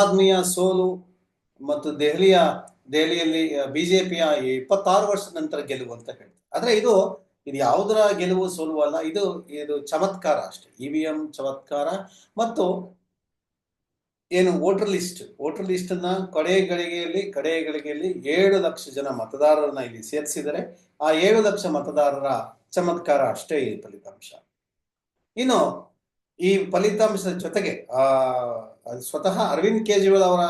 ಆದ್ಮಿಯ ಸೋಲು ಮತ್ತು ದೆಹಲಿಯ, ದೆಹಲಿಯಲ್ಲಿ ಬಿಜೆಪಿಯ ಇಪ್ಪತ್ತಾರು ವರ್ಷದ ನಂತರ ಗೆಲುವು ಅಂತ ಹೇಳ್ತಾರೆ. ಆದ್ರೆ ಇದು ಇದು ಯಾವುದರ ಗೆಲುವು ಸೋಲುವ ಅಲ್ಲ, ಇದು ಇದು ಚಮತ್ಕಾರ ಅಷ್ಟೇ. ಎಂ ಚಮತ್ಕಾರ ಮತ್ತು ಏನು ವೋಟರ್ ಲಿಸ್ಟ್. ವೋಟರ್ ಲಿಸ್ಟ್ ಅನ್ನ ಕಡೆ ಗಳಿಗೆಯಲ್ಲಿ ಕಡೆ ಗಳಿಗೆಯಲ್ಲಿ ಏಳು ಲಕ್ಷ ಜನ ಮತದಾರರನ್ನ ಇಲ್ಲಿ ಸೇರಿಸಿದರೆ ಆ ಏಳು ಲಕ್ಷ ಮತದಾರರ ಚಮತ್ಕಾರ ಅಷ್ಟೇ ಈ ಫಲಿತಾಂಶ. ಇನ್ನು ಈ ಫಲಿತಾಂಶದ ಜೊತೆಗೆ, ಆ ಸ್ವತಃ ಅರವಿಂದ್ ಕೇಜ್ರಿವಾಲ್ ಅವರ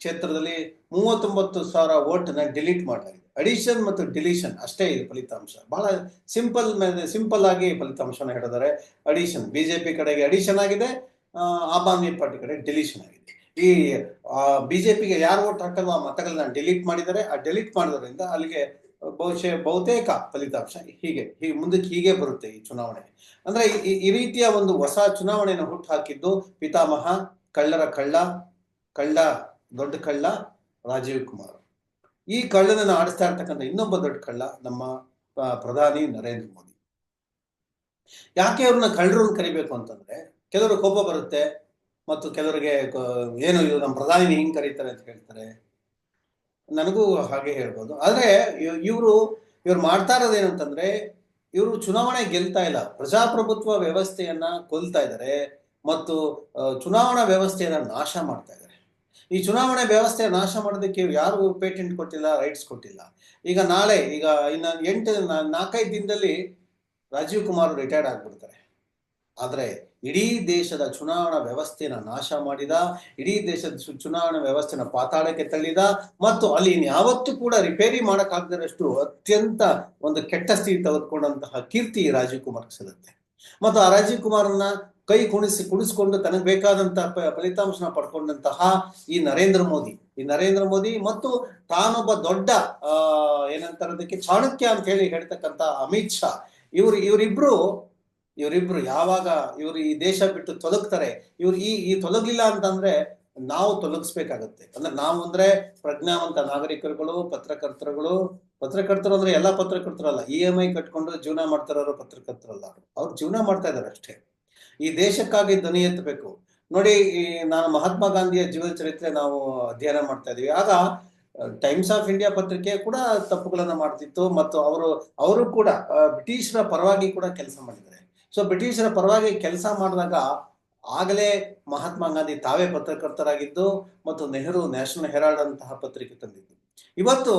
ಕ್ಷೇತ್ರದಲ್ಲಿ ಮೂವತ್ತೊಂಬತ್ತು ಸಾವಿರ ನ ಡಿಲೀಟ್ ಮಾಡಲಾಗಿದೆ. ಅಡಿಷನ್ ಮತ್ತು ಡಿಲೀಷನ್ ಅಷ್ಟೇ ಇದು ಫಲಿತಾಂಶ. ಬಹಳ ಸಿಂಪಲ್ ಸಿಂಪಲ್ ಆಗಿ ಫಲಿತಾಂಶನ ಹೇಳಿದ್ದಾರೆ. ಅಡಿಷನ್ ಬಿಜೆಪಿ ಕಡೆಗೆ ಅಡಿಷನ್ ಆಗಿದೆ ಆಮ್ ಆದ್ಮಿ ಪಾರ್ಟಿ ಕಡೆ ಡಿಲೀಷನ್ ಆಗಿದೆ. ಈ ಬಿಜೆಪಿಗೆ ಯಾರು ವೋಟ್ ಹಾಕಲ್ಲ ಆ ಮತಗಳನ್ನ ಡಿಲೀಟ್ ಮಾಡಿದ್ದಾರೆ. ಆ ಡಿಲೀಟ್ ಮಾಡೋದ್ರಿಂದ ಅಲ್ಲಿಗೆ ಬಹುಶಃ, ಬಹುತೇಕ ಫಲಿತಾಂಶ ಹೀಗೆ ಹೀಗೆ, ಮುಂದಕ್ಕೆ ಹೀಗೆ ಬರುತ್ತೆ ಈ ಚುನಾವಣೆ. ಅಂದ್ರೆ ಈ ರೀತಿಯ ಒಂದು ಹೊಸ ಚುನಾವಣೆಯನ್ನು ಹುಟ್ಟು ಹಾಕಿದ್ದು ಪಿತಾಮಹ ಕಳ್ಳರ ಕಳ್ಳ ಕಳ್ಳ, ದೊಡ್ಡ ಕಳ್ಳ, ರಾಜೀವ್ ಕುಮಾರ್. ಈ ಕಳ್ಳನನ್ನ ಆಡಿಸ್ತಾ ಇರ್ತಕ್ಕಂಥ ಇನ್ನೊಬ್ಬ ದೊಡ್ಡ ಕಳ್ಳ ನಮ್ಮ ಪ್ರಧಾನಿ ನರೇಂದ್ರ ಮೋದಿ. ಯಾಕೆ ಅವ್ರನ್ನ ಕಳ್ಳರು ಕರಿಬೇಕು ಅಂತಂದ್ರೆ ಕೆಲವರು ಕೋಪ ಬರುತ್ತೆ ಮತ್ತು ಕೆಲವರಿಗೆ ಏನು ಇದು ನಮ್ಮ ಪ್ರಧಾನಿ ಹಿಂಗ್ ಕರೀತಾರೆ ಅಂತ ಹೇಳ್ತಾರೆ. ನನಗೂ ಹಾಗೆ ಹೇಳ್ಬೋದು. ಆದ್ರೆ ಇವರು, ಇವ್ರು ಮಾಡ್ತಾ ಇರೋದು ಅಂತಂದ್ರೆ ಇವರು ಚುನಾವಣೆ ಗೆಲ್ತಾ ಇಲ್ಲ. ಪ್ರಜಾಪ್ರಭುತ್ವ ವ್ಯವಸ್ಥೆಯನ್ನ ಕೊಲ್ತಾ ಇದ್ದಾರೆ. ಮತ್ತು ಚುನಾವಣಾ ವ್ಯವಸ್ಥೆಯನ್ನು ನಾಶ ಮಾಡ್ತಾ ಇದ್ದಾರೆ. ಈ ಚುನಾವಣೆ ವ್ಯವಸ್ಥೆ ನಾಶ ಮಾಡೋದಕ್ಕೆ ಯಾರು ಪೇಟೆಂಟ್ ಕೊಟ್ಟಿಲ್ಲ, ರೈಟ್ಸ್ ಕೊಟ್ಟಿಲ್ಲ. ಈಗ ನಾಳೆ, ಈಗ ಇನ್ನು ಎಂಟು ನಾಲ್ಕೈದು ದಿನದಲ್ಲಿ ರಾಜೀವ್ ಕುಮಾರ್ ರಿಟೈರ್ಡ್ ಆಗ್ಬಿಡ್ತಾರೆ. ಆದರೆ ಇಡೀ ದೇಶದ ಚುನಾವಣಾ ವ್ಯವಸ್ಥೆನ ನಾಶ ಮಾಡಿದ, ಇಡೀ ದೇಶದ ಚುನಾವಣಾ ವ್ಯವಸ್ಥೆನ ಪಾತಾಳಕ್ಕೆ ತಳ್ಳಿದ ಮತ್ತು ಅಲ್ಲಿ ಯಾವತ್ತೂ ಕೂಡ ರಿಪೇರಿ ಮಾಡೋಕ್ಕಾಗದಷ್ಟು ಅತ್ಯಂತ ಒಂದು ಕೆಟ್ಟ ಸ್ಥಿತಿ ತೆಗೆದುಕೊಂಡಂತಹ ಕೀರ್ತಿ ರಾಜೀವ್ ಕುಮಾರ್ ಸಿಗುತ್ತೆ. ಮತ್ತು ಆ ರಾಜೀವ್ ಕುಮಾರ್ನ ಕೈ ಕುಣಿಸಿ ಕುಣಿಸ್ಕೊಂಡು ತನಗೆ ಬೇಕಾದಂತಹ ಫಲಿತಾಂಶನ ಪಡ್ಕೊಂಡಂತಹ ಈ ನರೇಂದ್ರ ಮೋದಿ. ಈ ನರೇಂದ್ರ ಮೋದಿ ಮತ್ತು ತಾನೊಬ್ಬ ದೊಡ್ಡ ಏನಂತಾರೆ ಅದಕ್ಕೆ ಚಾಣಕ್ಯ ಅಂತ ಹೇಳಿ ಹೇಳ್ತಕ್ಕಂತ ಅಮಿತ್ ಶಾ. ಇವ್ರು, ಇವರಿಬ್ರು ಇವರಿಬ್ರು ಯಾವಾಗ ಇವರು ಈ ದೇಶ ಬಿಟ್ಟು ತೊಲಗ್ತಾರೆ, ಇವ್ರು ಈ ಈ ತೊಲಗಿಲ್ಲ ಅಂತಂದ್ರೆ ನಾವು ತೊಲಗಿಸ್ಬೇಕಾಗತ್ತೆ. ಅಂದ್ರೆ ನಾವು ಅಂದ್ರೆ ಪ್ರಜ್ಞಾವಂತ ನಾಗರಿಕರುಗಳು, ಪತ್ರಕರ್ತರುಗಳು. ಪತ್ರಕರ್ತರು ಅಂದ್ರೆ ಎಲ್ಲಾ ಪತ್ರಕರ್ತರಲ್ಲ. ಇ ಎಂ ಐ ಕಟ್ಕೊಂಡು ಜೀವನ ಮಾಡ್ತಾರೋ ಪತ್ರಕರ್ತರಲ್ಲ. ಅವ್ರು ಜೀವನ ಮಾಡ್ತಾ ಇದಾರೆ ಅಷ್ಟೇ. ಈ ದೇಶಕ್ಕಾಗಿ ಧ್ವನಿ ಎತ್ತಬೇಕು. ನೋಡಿ, ಈ ನಾನು ಮಹಾತ್ಮ ಗಾಂಧಿಯ ಜೀವನ ಚರಿತ್ರೆ ನಾವು ಅಧ್ಯಯನ ಮಾಡ್ತಾ ಇದೀವಿ ಆಗ ಟೈಮ್ಸ್ ಆಫ್ ಇಂಡಿಯಾ ಪತ್ರಿಕೆ ಕೂಡ ತಪ್ಪುಗಳನ್ನ ಮಾಡ್ತಿತ್ತು ಮತ್ತು ಅವರು ಅವರು ಕೂಡ ಬ್ರಿಟಿಷರ ಪರವಾಗಿ ಕೂಡ ಕೆಲಸ ಮಾಡಿದ್ದಾರೆ. ಸೊ ಬ್ರಿಟಿಷರ ಪರವಾಗಿ ಕೆಲಸ ಮಾಡಿದಾಗ ಆಗಲೇ ಮಹಾತ್ಮ ಗಾಂಧಿ ತಾವೇ ಪತ್ರಕರ್ತರಾಗಿದ್ದು ಮತ್ತು ನೆಹರು ನ್ಯಾಷನಲ್ ಹೆರಾಲ್ಡ್ ಅಂತಹ ಪತ್ರಿಕೆ ತಂದಿದ್ದು. ಇವತ್ತು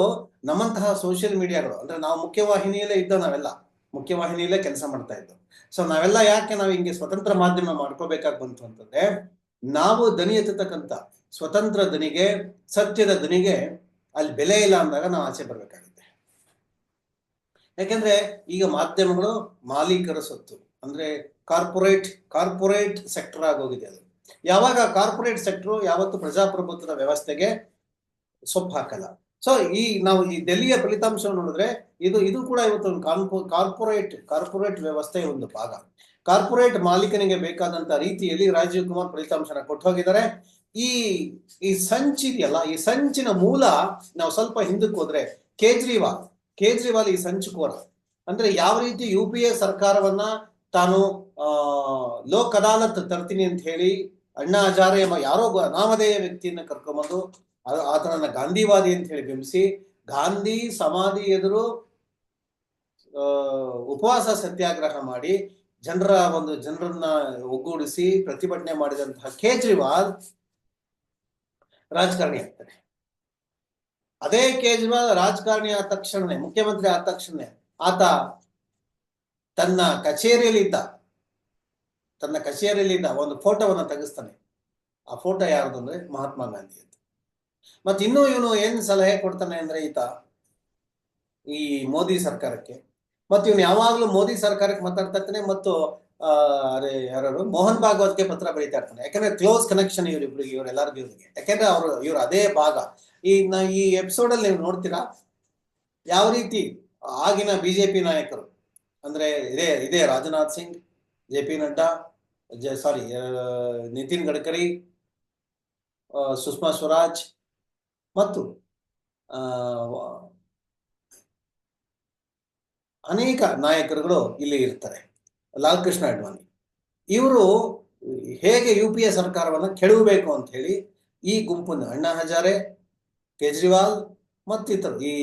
ನಮ್ಮಂತಹ ಸೋಷಿಯಲ್ ಮೀಡಿಯಾಗಳು, ಅಂದ್ರೆ ನಾವು ಮುಖ್ಯವಾಹಿನಿಯಲ್ಲೇ ಇದ್ದ ನಾವೆಲ್ಲ ಮುಖ್ಯವಾಹಿನಿಯಲ್ಲೇ ಕೆಲಸ ಮಾಡ್ತಾ ಇದ್ದು ಸೊ ನಾವೆಲ್ಲ ಯಾಕೆ ನಾವು ಹಿಂಗೆ ಸ್ವತಂತ್ರ ಮಾಧ್ಯಮ ಮಾಡ್ಕೋಬೇಕಾಗಿ ಬಂತು ಅಂತಂದ್ರೆ, ನಾವು ದನಿ ಎತ್ತತಕ್ಕಂಥ ಸ್ವತಂತ್ರ ದನಿಗೆ, ಸತ್ಯದ ದನಿಗೆ ಅಲ್ಲಿ ಬೆಲೆ ಇಲ್ಲ ಅಂದಾಗ ನಾವು ಆಚೆ ಬರ್ಬೇಕಾಗುತ್ತೆ. ಯಾಕೆಂದ್ರೆ ಈಗ ಮಾಧ್ಯಮಗಳು ಮಾಲೀಕರ ಸೊತ್ತು, ಅಂದ್ರೆ ಕಾರ್ಪೊರೇಟ್ ಕಾರ್ಪೊರೇಟ್ ಸೆಕ್ಟರ್ ಆಗೋಗಿದೆ ಅದು. ಯಾವಾಗ ಕಾರ್ಪೊರೇಟ್ ಸೆಕ್ಟರ್ ಯಾವತ್ತು ಪ್ರಜಾಪ್ರಭುತ್ವದ ವ್ಯವಸ್ಥೆಗೆ ಸೊಪ್ಪು ಹಾಕಲ್ಲ ಸೊ ಈ ನಾವು ಈ ಡೆಲ್ಲಿಯ ಫಲಿತಾಂಶವನ್ನು ನೋಡಿದ್ರೆ ಇದು ಇದು ಕೂಡ ಇವತ್ತು ಒಂದು ಕಾನ್ಪೋ ಕಾರ್ಪೊರೇಟ್ ಕಾರ್ಪೊರೇಟ್ ವ್ಯವಸ್ಥೆಯ ಒಂದು ಭಾಗ. ಕಾರ್ಪೊರೇಟ್ ಮಾಲೀಕನಿಗೆ ಬೇಕಾದಂತ ರೀತಿಯಲ್ಲಿ ರಾಜೀವ್ ಕುಮಾರ್ ಫಲಿತಾಂಶನ ಕೊಟ್ಟು ಹೋಗಿದ್ದಾರೆ. ಈ ಈ ಸಂಚಿದೆಯಲ್ಲ ಈ ಸಂಚಿನ ಮೂಲ ನಾವು ಸ್ವಲ್ಪ ಹಿಂದಕ್ಕೆ ಹೋದ್ರೆ ಕೇಜ್ರಿವಾಲ್ ಕೇಜ್ರಿವಾಲ್ ಈ ಸಂಚುಕೋರ ಅಂದ್ರೆ ಯಾವ ರೀತಿ ಯು ಪಿ ಎ ಸರ್ಕಾರವನ್ನ ತಾನು ಲೋಕ್ ಅದಾಲತ್ ತರ್ತೀನಿ ಅಂತ ಹೇಳಿ ಅಣ್ಣಾ ಹಜಾರೆ ಯಾರೋ ನಾಮಧೇಯ ವ್ಯಕ್ತಿಯನ್ನ ಕರ್ಕೊಂಬಂದು ಆತನನ್ನ ಗಾಂಧಿವಾದಿ ಅಂತ ಹೇಳಿ ಬಿಂಬಿಸಿ, ಗಾಂಧಿ ಸಮಾಧಿ ಎದುರು ಉಪವಾಸ ಸತ್ಯಾಗ್ರಹ ಮಾಡಿ ಜನರ ಒಂದು ಜನರನ್ನ ಒಗ್ಗೂಡಿಸಿ ಪ್ರತಿಭಟನೆ ಮಾಡಿದಂತಹ ಕೇಜ್ರಿವಾಲ್ ರಾಜಕಾರಣಿ ಆಗ್ತಾನೆ ಅದೇ ಕೇಜ್ರಿವಾಲ್ ರಾಜಕಾರಣಿ ಆದ ತಕ್ಷಣನೇ, ಮುಖ್ಯಮಂತ್ರಿ ಆದ ತಕ್ಷಣನೇ, ಆತ ತನ್ನ ಕಚೇರಿಯಲ್ಲಿ ಇದ್ದ ತನ್ನ ಕಚೇರಿಯಲ್ಲಿ ಇದ್ದ ಒಂದು ಫೋಟೋವನ್ನು ತೆಗೆಸ್ತಾನೆ. ಆ ಫೋಟೋ ಯಾರ್ದು ಅಂದ್ರೆ ಮಹಾತ್ಮ ಗಾಂಧಿ ಅಂತ. ಮತ್ತೆ ಇನ್ನೂ ಇವನು ಏನ್ ಸಲಹೆ ಕೊಡ್ತಾನೆ ಅಂದ್ರೆ ಈತ? ಈ ಮೋದಿ ಸರ್ಕಾರಕ್ಕೆ. ಮತ್ತೆ ಇವನು ಯಾವಾಗ್ಲೂ ಮೋದಿ ಸರ್ಕಾರಕ್ಕೆ ಮಾತಾಡ್ತಾ ಇರ್ತಾನೆ, ಮತ್ತು ಅರೆ ಯಾರು ಮೋಹನ್ ಭಾಗವತ್ಗೆ ಪತ್ರ ಬರೀತಾ ಇರ್ತಾನೆ. ಯಾಕಂದ್ರೆ ಕ್ಲೋಸ್ ಕನೆಕ್ಷನ್ ಇವರಿಬ್ರಿಗೆ ಇವರೆಲ್ಲರಿಗೂ ಇವರಿಗೆ. ಯಾಕಂದ್ರೆ ಅವರು, ಇವ್ರು ಅದೇ ಭಾಗ. ಈ, ನ- ಈ ಎಪಿಸೋಡ್ ಅಲ್ಲಿ ನೀವು ನೋಡ್ತೀರಾ? ಯಾವ ರೀತಿ ಆಗಿನ ಬಿಜೆಪಿ ನಾಯಕರು, ಅಂದ್ರೆ ಇದೇ ಇದೇ Rajnath Singh, J P Nadda sorry Nitin Gadkari Sushma Swaraj ಮತ್ತು ಅನೇಕ ನಾಯಕರುಗಳು ಇಲ್ಲಿ ಇರ್ತಾರೆ. ಲಾಲ್ ಕೃಷ್ಣ ಅಡ್ವಾಣಿ. ಇವರು ಹೇಗೆ ಯು ಪಿ ಎ ಸರ್ಕಾರವನ್ನು ಕೆಡವಬೇಕು ಅಂತ ಹೇಳಿ, ಈ ಗುಂಪನ್ನ ಅಣ್ಣಾ ಹಜಾರೆ, ಕೇಜ್ರಿವಾಲ್ ಮತ್ತಿತರ, ಈ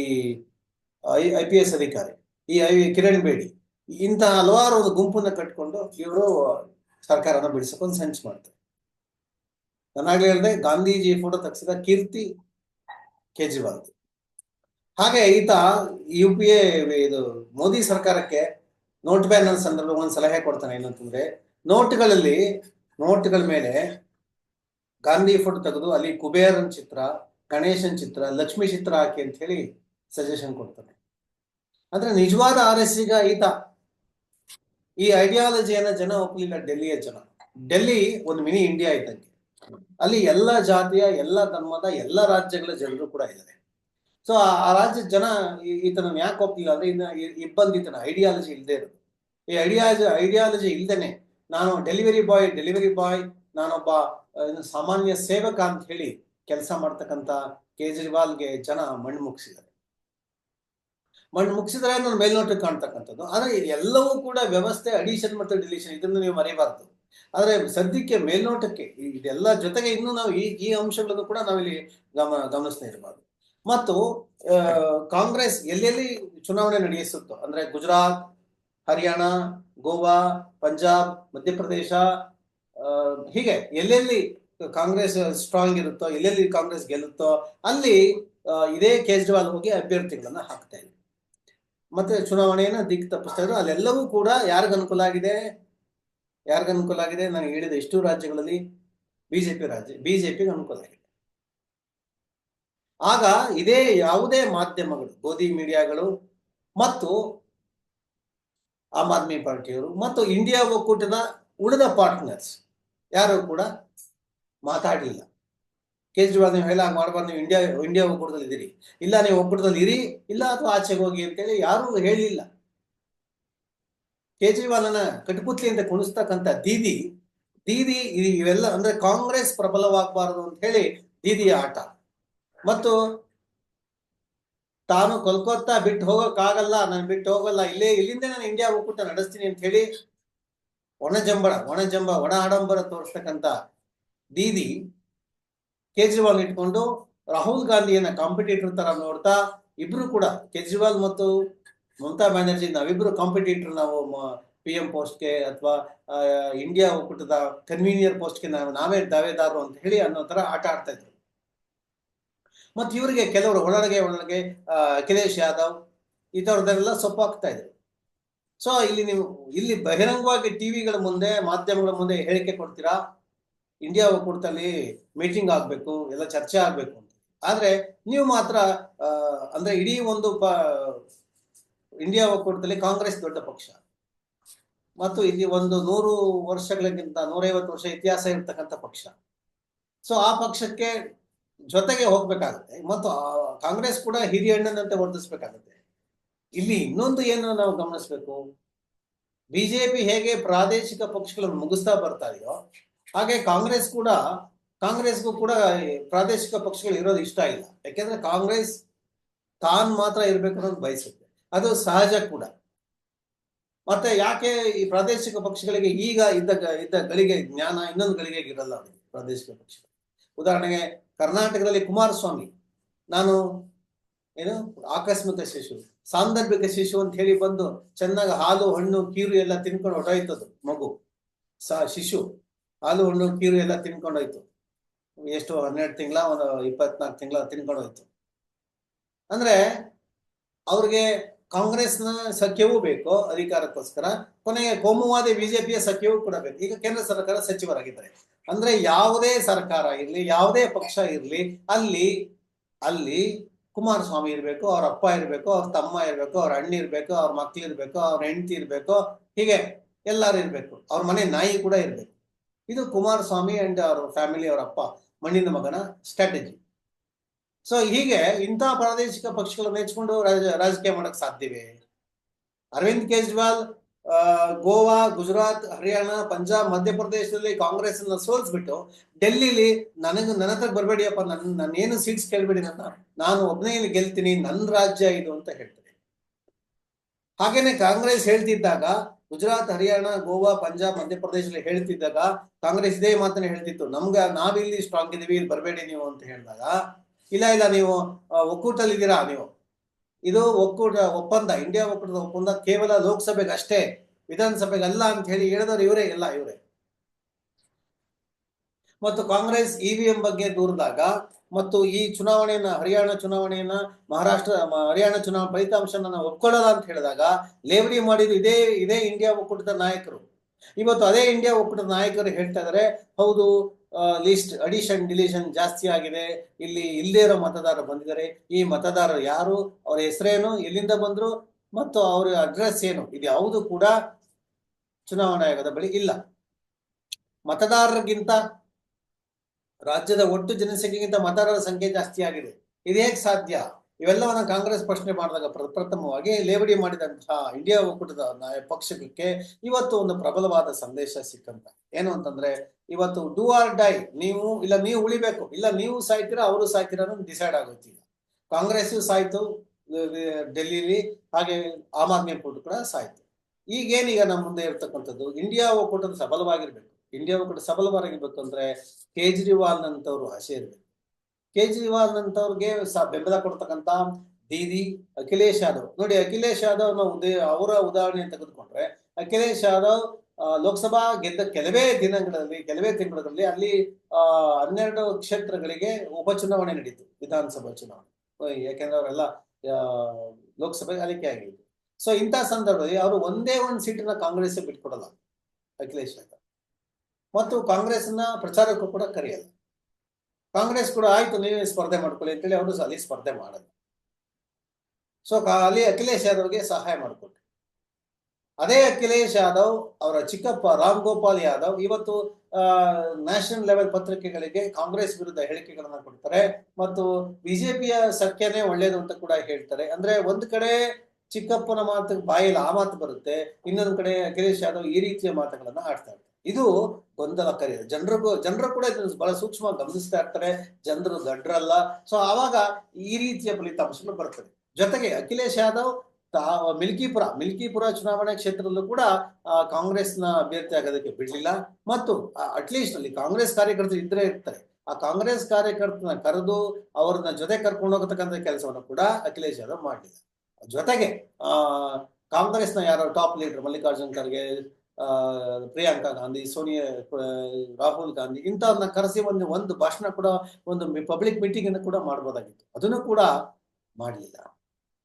ಐ ಪಿ ಎಸ್ ಅಧಿಕಾರಿ, ಈ ಕಿರಣ್ ಬೇಡಿ ಇಂತಹ ಹಲವಾರು ಒಂದು ಗುಂಪನ್ನ ಕಟ್ಕೊಂಡು ಇವರು ಸರ್ಕಾರನ ಬಿಡಿಸಕೊಂಡು ಸಂಚು ಮಾಡ್ತಾರೆ. ನಾನಾಗಲೇ ಹೇಳಿದೆ, ಗಾಂಧೀಜಿ ಫೋಟೋ ತಗ್ಸಿದ ಕೀರ್ತಿ ಕೇಜ್ರಿವಾಲ್ ಹಾಗೆ ಈತ ಯು ಪಿ ಎ ಇದು ಮೋದಿ ಸರ್ಕಾರಕ್ಕೆ ನೋಟ್ ಬ್ಯಾನ್ ಸಂದರ್ಭ ಒಂದು ಸಲಹೆ ಕೊಡ್ತಾನೆ ಏನಂತಂದ್ರೆ ನೋಟ್ಗಳಲ್ಲಿ, ನೋಟ್ಗಳ ಮೇಲೆ ಗಾಂಧಿ ಫೋಟೋ ತೆಗೆದು ಅಲ್ಲಿ ಕುಬೇರನ್ ಚಿತ್ರ, ಗಣೇಶನ್ ಚಿತ್ರ, ಲಕ್ಷ್ಮಿ ಚಿತ್ರ ಹಾಕಿ ಅಂತ ಹೇಳಿ ಸಜೆಷನ್ ಕೊಡ್ತಾನೆ. ಅಂದ್ರೆ ನಿಜವಾದ ಆರ್ ಎಸ್ ಈಗ ಈತ ಈ ಐಡಿಯಾಲಜಿಯನ್ನ ಜನ ಒಪ್ಪಲಿಲ್ಲ ಡೆಲ್ಲಿಯ ಜನ. ಡೆಲ್ಲಿ ಒಂದು ಮಿನಿ ಇಂಡಿಯಾ ಇದ್ದಂಗೆ. ಅಲ್ಲಿ ಎಲ್ಲ ಜಾತಿಯ, ಎಲ್ಲ ಧರ್ಮದ, ಎಲ್ಲ ರಾಜ್ಯಗಳ ಜನರು ಕೂಡ ಇದ್ದಾರೆ. ಸೊ ಆ ರಾಜ್ಯದ ಜನ ಈತನ ಯಾಕೆ ಹೋಗ್ತಿಲ್ಲ ಅಂದ್ರೆ ಇನ್ನ ಇಬ್ಬಂದಿತನ ಐಡಿಯಾಲಜಿ ಇಲ್ಲದೆ ಇರೋದು. ಈ ಐಡಿಯಾಲಜಿ ಐಡಿಯಾಲಜಿ ಇಲ್ದೇನೆ ನಾನು ಡೆಲಿವರಿ ಬಾಯ್ ಡೆಲಿವರಿ ಬಾಯ್ ನಾನೊಬ್ಬ ಸಾಮಾನ್ಯ ಸೇವಕ ಅಂತ ಹೇಳಿ ಕೆಲಸ ಮಾಡ್ತಕ್ಕಂತ ಕೇಜ್ರಿವಾಲ್ಗೆ ಜನ ಮಣ್ಣು ಮುಗಿಸಿದ್ದಾರೆ. ಮಣ್ಣು ಮುಗಿಸಿದ್ರೆ ನನ್ನ ಮೇಲ್ನೋಟಕ್ಕೆ ಕಾಣ್ತಕ್ಕಂಥದ್ದು. ಆದ್ರೆ ಎಲ್ಲವೂ ಕೂಡ ವ್ಯವಸ್ಥೆ ಅಡಿಷನ್ ಮತ್ತು ಡಿಲೀಷನ್ ಇದನ್ನು ನೀವು ಮರೆಯಬಾರದು ಆದ್ರೆ ಸದ್ಯಕ್ಕೆ ಮೇಲ್ನೋಟಕ್ಕೆ ಇದೆಲ್ಲ ಜೊತೆಗೆ ಇನ್ನೂ ನಾವು ಈ ಈ ಅಂಶಗಳನ್ನು ಕೂಡ ನಾವಿಲ್ಲಿ ಗಮನ ಗಮನಿಸ್ತಾ ಇರಬಾರ್ದು ಮತ್ತು ಕಾಂಗ್ರೆಸ್ ಎಲ್ಲೆಲ್ಲಿ ಚುನಾವಣೆ ನಡೆಯಿಸುತ್ತೋ ಅಂದ್ರೆ ಗುಜರಾತ್, ಹರಿಯಾಣ, ಗೋವಾ, ಪಂಜಾಬ್, ಮಧ್ಯಪ್ರದೇಶ ಹೀಗೆ ಎಲ್ಲೆಲ್ಲಿ ಕಾಂಗ್ರೆಸ್ ಸ್ಟ್ರಾಂಗ್ ಇರುತ್ತೋ, ಎಲ್ಲೆಲ್ಲಿ ಕಾಂಗ್ರೆಸ್ ಗೆಲ್ಲುತ್ತೋ, ಅಲ್ಲಿ ಇದೇ ಕೇಜ್ರಿವಾಲ್ ಹೋಗಿ ಅಭ್ಯರ್ಥಿಗಳನ್ನ ಹಾಕ್ತಾ ಇದೆ ಮತ್ತೆ ಚುನಾವಣೆಯನ್ನ ದಿಕ್ಕು ತಪ್ಪಿಸ್ತಾ ಇದ್ರು, ಅಲ್ಲೆಲ್ಲವೂ ಕೂಡ ಯಾರಿಗ ಅನುಕೂಲ ಆಗಿದೆ? ಯಾರಿಗ ಅನುಕೂಲ ಆಗಿದೆ? ನಾನು ಹೇಳಿದ ಇಷ್ಟು ರಾಜ್ಯಗಳಲ್ಲಿ ಬಿಜೆಪಿ ರಾಜ್ಯ, ಬಿಜೆಪಿಗೆ ಅನುಕೂಲ ಆಗಿದೆ. ಆಗ ಇದೇ ಯಾವುದೇ ಮಾಧ್ಯಮಗಳು, ಗೋಧಿ ಮೀಡಿಯಾಗಳು ಮತ್ತು ಆಮ್ ಆದ್ಮಿ ಪಾರ್ಟಿಯವರು ಮತ್ತು ಇಂಡಿಯಾ ಒಕ್ಕೂಟದ ಉಳಿದ ಪಾರ್ಟ್ನರ್ಸ್, ಯಾರು ಕೂಡ ಮಾತಾಡಲಿಲ್ಲ. ಕೇಜ್ರಿವಾಲ್ ನೀವು ಹೇಳ ಮಾಡಬಾರ್ದು, ನೀವು ಇಂಡಿಯಾ ಇಂಡಿಯಾ ಒಕ್ಕೂಟದಲ್ಲಿ ಇದ್ದೀರಿ ಇಲ್ಲ, ನೀವು ಒಕ್ಕೂಟದಲ್ಲಿ ಇರಿ ಇಲ್ಲ, ಅಥವಾ ಆಚೆಗೆ ಹೋಗಿ ಅಂತೇಳಿ ಯಾರು ಹೇಳಿಲ್ಲ. ಕೇಜ್ರಿವಾಲನ ಅಂತ ಕುಣಿಸ್ತಕ್ಕಂಥ ದೀದಿ ದೀದಿ ಇವೆಲ್ಲ ಅಂದ್ರೆ ಕಾಂಗ್ರೆಸ್ ಪ್ರಬಲವಾಗಬಾರದು ಅಂತ ಹೇಳಿ ದೀದಿಯ ಆಟ. ಮತ್ತು ತಾನು ಕೋಲ್ಕತ್ತಾ ಬಿಟ್ಟು ಹೋಗೋಕ್ಕಾಗಲ್ಲ, ನಾನು ಬಿಟ್ಟು ಹೋಗಲ್ಲ, ಇಲ್ಲೇ ಇಲ್ಲಿಂದ ನಾನು ಇಂಡಿಯಾ ಒಕ್ಕೂಟ ನಡೆಸ್ತೀನಿ ಅಂತ ಹೇಳಿ ಒಣ ಜಂಬಳ, ಒಣ ಜಂಬ, ಒಣ ಆಡಂಬರ ತೋರಿಸ್ತಕ್ಕಂಥ ದೀದಿ ಕೇಜ್ರಿವಾಲ್ ಇಟ್ಕೊಂಡು ರಾಹುಲ್ ಗಾಂಧಿಯನ್ನ ಕಾಂಪಿಟೇಟರ್ ತರ ನೋಡ್ತಾ ಇಬ್ರು ಕೂಡ ಕೇಜ್ರಿವಾಲ್ ಮತ್ತು ಮಮತಾ ಬ್ಯಾನರ್ಜಿ ನಾವಿಬ್ರು ಕಾಂಪಿಟೇಟರ್ ನಾವು ಪಿ ಎಂ ಪೋಸ್ಟ್ಗೆ ಅಥವಾ ಇಂಡಿಯಾ ಒಕ್ಕೂಟದ ಕನ್ವೀನಿಯರ್ ಪೋಸ್ಟ್ಗೆ ನಾವು, ನಾವೇ ದಾವೇದಾರರು ಅಂತ ಹೇಳಿ ಅನ್ನೋ ಥರ ಆಟ ಆಡ್ತಾ ಇದ್ರು. ಮತ್ತು ಇವರಿಗೆ ಕೆಲವರು ಒಳಗೆ ಒಳಗೆ ಅಖಿಲೇಶ್ ಯಾದವ್ ಈ ಥರದ್ದೆಲ್ಲ ಸೊಪ್ಪಾಗ್ತಾ ಇದ್ರು. ಸೊ ಇಲ್ಲಿ ನೀವು, ಇಲ್ಲಿ ಬಹಿರಂಗವಾಗಿ ಟಿವಿಗಳ ಮುಂದೆ, ಮಾಧ್ಯಮಗಳ ಮುಂದೆ ಹೇಳಿಕೆ ಕೊಡ್ತೀರಾ? ಇಂಡಿಯಾ ಒಕ್ಕೂಟದಲ್ಲಿ ಮೀಟಿಂಗ್ ಆಗಬೇಕು, ಎಲ್ಲ ಚರ್ಚೆ ಆಗಬೇಕು ಅಂತ. ಆದರೆ, ನೀವು ಮಾತ್ರ ಅಂದ್ರೆ ಇಡೀ ಒಂದು ಪ ಇಂಡಿಯಾ ಒಕ್ಕೂಟದಲ್ಲಿ ಕಾಂಗ್ರೆಸ್ ದೊಡ್ಡ ಪಕ್ಷ. ಮತ್ತು ಇಲ್ಲಿ ಒಂದು ನೂರು ವರ್ಷಗಳಿಗಿಂತ ನೂರೈವತ್ತು ವರ್ಷ ಇತಿಹಾಸ ಇರತಕ್ಕಂಥ ಪಕ್ಷ. ಸೊ ಆ ಪಕ್ಷಕ್ಕೆ ಜೊತೆಗೆ ಹೋಗ್ಬೇಕಾಗುತ್ತೆ. ಮತ್ತು ಕಾಂಗ್ರೆಸ್ ಕೂಡ ಹಿರಿಯಣ್ಣನಂತೆ ವರ್ತಿಸ್ಬೇಕಾಗುತ್ತೆ. ಇಲ್ಲಿ ಇನ್ನೊಂದು ಏನು ನಾವು ಗಮನಿಸ್ಬೇಕು? ಬಿಜೆಪಿ ಹೇಗೆ ಪ್ರಾದೇಶಿಕ ಪಕ್ಷಗಳನ್ನು ಮುಗಿಸ್ತಾ ಬರ್ತಾ ಇದೆಯೋ ಹಾಗೆ ಕಾಂಗ್ರೆಸ್ ಕೂಡ, ಕಾಂಗ್ರೆಸ್ಗೂ ಕೂಡ ಪ್ರಾದೇಶಿಕ ಪಕ್ಷಗಳು ಇರೋದು ಇಷ್ಟ ಇಲ್ಲ. ಯಾಕೆಂದ್ರೆ ಕಾಂಗ್ರೆಸ್ ತಾನ್ ಮಾತ್ರ ಇರ್ಬೇಕು ಅನ್ನೋದು ಬಯಸುತ್ತೆ. ಅದು ಸಹಜ ಕೂಡ. ಮತ್ತೆ ಯಾಕೆ ಈ ಪ್ರಾದೇಶಿಕ ಪಕ್ಷಗಳಿಗೆ ಈಗ ಇದ್ದ ಇದ್ದ ಗಳಿಗೆ ಜ್ಞಾನ, ಇನ್ನೊಂದು ಗಳಿಗೆ ಇರಲ್ಲ ಅವರಿಗೆ ಪ್ರಾದೇಶಿಕ ಪಕ್ಷಗಳು ಉದಾಹರಣೆಗೆ ಕರ್ನಾಟಕದಲ್ಲಿ ಕುಮಾರಸ್ವಾಮಿ, ನಾನು ಏನು ಆಕಸ್ಮಿಕ ಶಿಶು, ಸಾಂದರ್ಭಿಕ ಶಿಶು ಅಂತ ಹೇಳಿ ಬಂದು ಚೆನ್ನಾಗಿ ಹಾಲು, ಹಣ್ಣು, ಕೀರು ಎಲ್ಲ ತಿನ್ಕೊಂಡು ಹೊಟ್ಟೋಯ್ತದು ಮಗು. ಸ, ಶಿಶು, ಹಾಲು, ಹಣ್ಣು, ಕೀರು ಎಲ್ಲ ತಿನ್ಕೊಂಡೋಯ್ತು ಎಷ್ಟು, ಹನ್ನೆರಡು ತಿಂಗಳ, ಒಂದು ಇಪ್ಪತ್ನಾಲ್ಕು ತಿಂಗಳ ತಿನ್ಕೊಂಡೋಯ್ತು ಅಂದ್ರೆ ಅವ್ರಿಗೆ ಕಾಂಗ್ರೆಸ್ನ ಸಖ್ಯವೂ ಬೇಕು, ಅಧಿಕಾರಕ್ಕೋಸ್ಕರ. ಕೊನೆಗೆ ಕೋಮುವಾದಿ ಬಿಜೆಪಿಯ ಸಖ್ಯವೂ ಕೂಡ ಬೇಕು. ಈಗ ಕೇಂದ್ರ ಸರ್ಕಾರ ಸಚಿವರಾಗಿದ್ದಾರೆ. ಅಂದ್ರೆ ಯಾವುದೇ ಸರ್ಕಾರ ಇರಲಿ, ಯಾವುದೇ ಪಕ್ಷ ಇರಲಿ, ಅಲ್ಲಿ ಅಲ್ಲಿ ಕುಮಾರಸ್ವಾಮಿ ಇರಬೇಕು, ಅವ್ರ ಅಪ್ಪ ಇರಬೇಕು, ಅವ್ರ ತಮ್ಮ ಇರಬೇಕು, ಅವ್ರ ಅಣ್ಣ ಇರಬೇಕು, ಅವ್ರ ಮಕ್ಳು ಇರಬೇಕು, ಅವ್ರ ಹೆಂಡತಿ ಇರಬೇಕು, ಹೀಗೆ ಎಲ್ಲಾರು ಇರಬೇಕು. ಅವ್ರ ಮನೆ ನಾಯಿ ಕೂಡ ಇರ್ಬೇಕು. ಇದು ಕುಮಾರಸ್ವಾಮಿ ಅಂಡ್ ಅವ್ರ ಫ್ಯಾಮಿಲಿ, ಅವ್ರ ಅಪ್ಪ, ಮಣ್ಣಿನ ಮಗನ ಸ್ಟ್ರಾಟಜಿ. ಸೊ ಹೀಗೆ ಇಂಥ ಪ್ರಾದೇಶಿಕ ಪಕ್ಷಗಳನ್ನು ನೆಚ್ಕೊಂಡು ರಾಜ- ರಾಜಕೀಯ ಮಾಡಕ್ ಸಾಧ್ಯವೇ? ಅರವಿಂದ್ ಕೇಜ್ರಿವಾಲ್ ಗೋವಾ, ಗುಜರಾತ್, ಹರಿಯಾಣ, ಪಂಜಾಬ್, ಮಧ್ಯಪ್ರದೇಶದಲ್ಲಿ ಕಾಂಗ್ರೆಸ್ ಅನ್ನ ಸೋಲ್ಸ್ಬಿಟ್ಟು ಡೆಲ್ಲಿಲಿ ನನಗ, ನನ್ನ ಹತ್ರ ಬರಬೇಡಿಯಪ್ಪ, ನನ್ ನನ್ನ ಏನು ಸೀಟ್ಸ್ ಕೇಳಬೇಡಿ ನನ್ನ, ನಾನು ಒಬ್ಬನೇ ಇಲ್ಲಿ ಗೆಲ್ತೀನಿ ನನ್ನ ರಾಜ್ಯ ಇದು ಅಂತ ಹೇಳ್ತಾರೆ. ಹಾಗೇನೆ ಕಾಂಗ್ರೆಸ್ ಹೇಳ್ತಿದ್ದಾಗ, ಗುಜರಾತ್, ಹರಿಯಾಣ, ಗೋವಾ, ಪಂಜಾಬ್, ಮಧ್ಯಪ್ರದೇಶದಲ್ಲಿ ಹೇಳ್ತಿದ್ದಾಗ ಕಾಂಗ್ರೆಸ್ ಇದೇ ಮಾತನ್ನ ಹೇಳ್ತಿತ್ತು. ನಮ್ಗೆ ನಾವಿಲ್ಲಿ ಸ್ಟ್ರಾಂಗ್ ಇದೀವಿ ಇಲ್ಲಿ ಬರಬೇಡಿ ನೀವು ಅಂತ ಹೇಳಿದಾಗ ಇಲ್ಲ ಇಲ್ಲ, ನೀವು ಒಕ್ಕೂಟದಲ್ಲಿ ಇದ್ದೀರಾ ನೀವು? ಇದು ಒಕ್ಕೂಟ, ಒಪ್ಪಂದ, ಇಂಡಿಯಾ ಒಕ್ಕೂಟದ ಒಪ್ಪಂದ ಕೇವಲ ಲೋಕಸಭೆಗೆ ಅಷ್ಟೇ ವಿಧಾನಸಭೆಗೆ ಅಲ್ಲ ಅಂತ ಹೇಳಿ ಹೇಳಿದವರು ಇವರೇ ಇಲ್ಲ ಇವರೇ. ಮತ್ತು ಕಾಂಗ್ರೆಸ್, ಇವಿಎಂ ಬಗ್ಗೆ ದೂರದಾಗ ಮತ್ತು ಈ ಚುನಾವಣೆಯನ್ನ, ಹರಿಯಾಣ ಚುನಾವಣೆಯನ್ನ, ಮಹಾರಾಷ್ಟ್ರ ಹರಿಯಾಣ ಚುನಾವಣೆ ಫಲಿತಾಂಶನ ಒಪ್ಕೊಳ್ಳಲ್ಲ ಅಂತ ಹೇಳಿದಾಗ ಲೇವಡಿ ಮಾಡಿದ್ದು ಇದೇ ಇದೇ ಇಂಡಿಯಾ ಒಕ್ಕೂಟದ ನಾಯಕರು. ಇವತ್ತು ಅದೇ ಇಂಡಿಯಾ ಒಕ್ಕೂಟದ ನಾಯಕರು ಹೇಳ್ತಾ ಇದ್ದಾರೆ ಹೌದು ಲಿಸ್ಟ್ ಅಡಿಷನ್ ಡಿಲೀಷನ್ ಜಾಸ್ತಿ ಆಗಿದೆ. ಇಲ್ಲಿ ಇಲ್ಲದೇ ಇರೋ ಮತದಾರರು ಬಂದಿದ್ದಾರೆ. ಈ ಮತದಾರರು ಯಾರು? ಅವರ ಹೆಸರೇನು? ಎಲ್ಲಿಂದ ಬಂದ್ರು? ಮತ್ತು ಅವ್ರ ಅಡ್ರೆಸ್ ಏನು? ಇದು ಯಾವುದು ಕೂಡ ಚುನಾವಣಾ ಆಯೋಗದ ಬಳಿ ಇಲ್ಲ. ಮತದಾರರಿಗಿಂತ ರಾಜ್ಯದ ಒಟ್ಟು ಜನಸಂಖ್ಯೆಗಿಂತ ಮತದಾರರ ಸಂಖ್ಯೆ ಜಾಸ್ತಿ ಆಗಿದೆ. ಇದು ಹೇಗೆ ಸಾಧ್ಯ? ಇವೆಲ್ಲವನ್ನ ಕಾಂಗ್ರೆಸ್ ಪ್ರಶ್ನೆ ಮಾಡಿದಾಗ ಪ್ರಪ್ರಥಮವಾಗಿ ಲೇವಡಿ ಮಾಡಿದಂತಹ ಇಂಡಿಯಾ ಒಕ್ಕೂಟದ ಪಕ್ಷಕ್ಕೆ ಇವತ್ತು ಒಂದು ಪ್ರಬಲವಾದ ಸಂದೇಶ ಸಿಕ್ಕಂತ. ಏನು ಅಂತಂದ್ರೆ, ಇವತ್ತು ಡೂ ಆರ್ ಡೈ ನೀವು ಇಲ್ಲ ನೀವು ಉಳಿಬೇಕು, ಇಲ್ಲ ನೀವು ಸಾಯ್ತೀರಾ, ಅವರು ಸಾಯ್ತೀರಾ ಅನ್ನೋದು ಡಿಸೈಡ್ ಆಗುತ್ತೆ ಈಗ. ಕಾಂಗ್ರೆಸ್ ಸಾಯ್ತು ಡೆಲ್ಲಿಲಿ ಹಾಗೆ ಆಮ್ ಆದ್ಮಿ ಕೂಟ ಕೂಡ ಸಾಯ್ತು. ಈಗೇನೀಗ ನಮ್ಮ ಮುಂದೆ ಇರ್ತಕ್ಕಂಥದ್ದು, ಇಂಡಿಯಾ ಒಕ್ಕೂಟದ ಸಬಲವಾಗಿರ್ಬೇಕು. ಇಂಡಿಯಾ ಒಕ್ಕೂಟ ಸಬಲವಾಗಿರ್ಬೇಕು ಅಂದ್ರೆ ಕೇಜ್ರಿವಾಲ್ ಅಂತವ್ರು ಆಸೆ ಇರ್ಬೇಕು. ಕೇಜ್ರಿವಾಲ್ ನಂತವ್ರಿಗೆ ಸ ಬೆಂಬಲ ಕೊಡ್ತಕ್ಕಂತ ದೀದಿ ಅಖಿಲೇಶ್ ಯಾದವ್. ನೋಡಿ, ಅಖಿಲೇಶ್ ಯಾದವ್ ಅವರ ಉದಾಹರಣೆ ತೆಗೆದುಕೊಂಡ್ರೆ, ಅಖಿಲೇಶ್ ಯಾದವ್ ಲೋಕಸಭಾ ಗೆದ್ದ ಕೆಲವೇ ದಿನಗಳಲ್ಲಿ, ಕೆಲವೇ ತಿಂಗಳಲ್ಲಿ ಅಲ್ಲಿ ಹನ್ನೆರಡು ಕ್ಷೇತ್ರಗಳಿಗೆ ಉಪಚುನಾವಣೆ ನಡೀತು, ವಿಧಾನಸಭಾ ಚುನಾವಣೆ. ಯಾಕೆಂದ್ರೆ ಅವರೆಲ್ಲ ಲೋಕಸಭೆ ಆಯ್ಕೆ ಆಗಿದ್ದು. ಸೊ, ಇಂಥ ಸಂದರ್ಭದಲ್ಲಿ ಅವರು ಒಂದೇ ಒಂದು ಸೀಟನ್ನ ಕಾಂಗ್ರೆಸ್ ಬಿಟ್ಕೊಡಲ್ಲ ಅಖಿಲೇಶ್ ಯಾದವ್. ಮತ್ತು ಕಾಂಗ್ರೆಸ್ನ ಪ್ರಚಾರಕ್ಕೂ ಕೂಡ ಕರೆಯಲ್ಲ. ಕಾಂಗ್ರೆಸ್ ಕೂಡ ಆಯ್ತು, ನೀವೇ ಸ್ಪರ್ಧೆ ಮಾಡ್ಕೊಳ್ಳಿ ಅಂತೇಳಿ ಅವರು ಅಲ್ಲಿ ಸ್ಪರ್ಧೆ ಮಾಡಲ್ಲ ಸೊ ಅಲ್ಲಿ ಅಖಿಲೇಶ್ ಯಾದವ್ಗೆ ಸಹಾಯ ಮಾಡಿಕೊಟ್ರು. ಅದೇ ಅಖಿಲೇಶ್ ಯಾದವ್ ಅವರ ಚಿಕ್ಕಪ್ಪ ರಾಮ್ ಗೋಪಾಲ್ ಯಾದವ್ ಇವತ್ತು ನ್ಯಾಷನಲ್ ಲೆವೆಲ್ ಪತ್ರಿಕೆಗಳಿಗೆ ಕಾಂಗ್ರೆಸ್ ವಿರುದ್ಧ ಹೇಳಿಕೆಗಳನ್ನ ಕೊಡ್ತಾರೆ ಮತ್ತು ಬಿಜೆಪಿಯ ಸಖ್ಯನೇ ಒಳ್ಳೇದು ಅಂತ ಕೂಡ ಹೇಳ್ತಾರೆ. ಅಂದ್ರೆ ಒಂದ್ ಕಡೆ ಚಿಕ್ಕಪ್ಪನ ಮಾತು ಬಾಯಲ್ಲಿ ಆ ಮಾತು ಬರುತ್ತೆ, ಇನ್ನೊಂದು ಕಡೆ ಅಖಿಲೇಶ್ ಯಾದವ್ ಈ ರೀತಿಯ ಮಾತುಗಳನ್ನ ಆಡ್ತಾ ಇರ್ತಾರೆ. ಇದು ಗೊಂದಲಕಾರಿ ಜನರಿಗೂ, ಜನರು ಕೂಡ ಇದನ್ನ ಬಹಳ ಸೂಕ್ಷ್ಮವಾಗಿ ಗಮನಿಸ್ತಾ ಇರ್ತಾರೆ. ಜನರು ದಡ್ರಲ್ಲ ಸೊ ಆವಾಗ ಈ ರೀತಿಯ ಫಲಿತಾಂಶಗಳು ಬರ್ತದೆ. ಜೊತೆಗೆ ಅಖಿಲೇಶ್ ಯಾದವ್ ತಾ- ಮಿಲ್ಕಿಪುರ ಮಿಲ್ಕಿಪುರ ಚುನಾವಣಾ ಕ್ಷೇತ್ರದಲ್ಲೂ ಕೂಡ ಕಾಂಗ್ರೆಸ್ನ ಅಭ್ಯರ್ಥಿ ಆಗೋದಕ್ಕೆ ಬಿಡ್ಲಿಲ್ಲ. ಮತ್ತು ಅಟ್ಲೀಸ್ಟ್ ಅಲ್ಲಿ ಕಾಂಗ್ರೆಸ್ ಕಾರ್ಯಕರ್ತರು ಇದ್ರೆ ಇರ್ತಾರೆ. ಆ ಕಾಂಗ್ರೆಸ್ ಕಾರ್ಯಕರ್ತನ ಕರೆದು ಅವ್ರನ್ನ ಜೊತೆ ಕರ್ಕೊಂಡು ಹೋಗತಕ್ಕಂಥ ಕೆಲಸವನ್ನು ಕೂಡ ಅಖಿಲೇಶ್ ಯಾದವ್ ಮಾಡಲಿಲ್ಲ. ಜೊತೆಗೆ, ಆ, ಕಾಂಗ್ರೆಸ್ನ ಯಾರು ಟಾಪ್ ಲೀಡರ್ ಮಲ್ಲಿಕಾರ್ಜುನ್ ಖರ್ಗೆ ಪ್ರಿಯಾಂಕಾ ಗಾಂಧಿ, ಸೋನಿಯಾ ರಾಹುಲ್ ಗಾಂಧಿ, ಇಂಥವ್ರನ್ನ ಕರೆಸಿ ಒಂದು ಒಂದು ಭಾಷಣ ಕೂಡ, ಒಂದು ಪಬ್ಲಿಕ್ ಮೀಟಿಂಗ್ ಅನ್ನು ಕೂಡ ಮಾಡ್ಬೋದಾಗಿತ್ತು. ಅದನ್ನು ಕೂಡ ಮಾಡಲಿಲ್ಲ.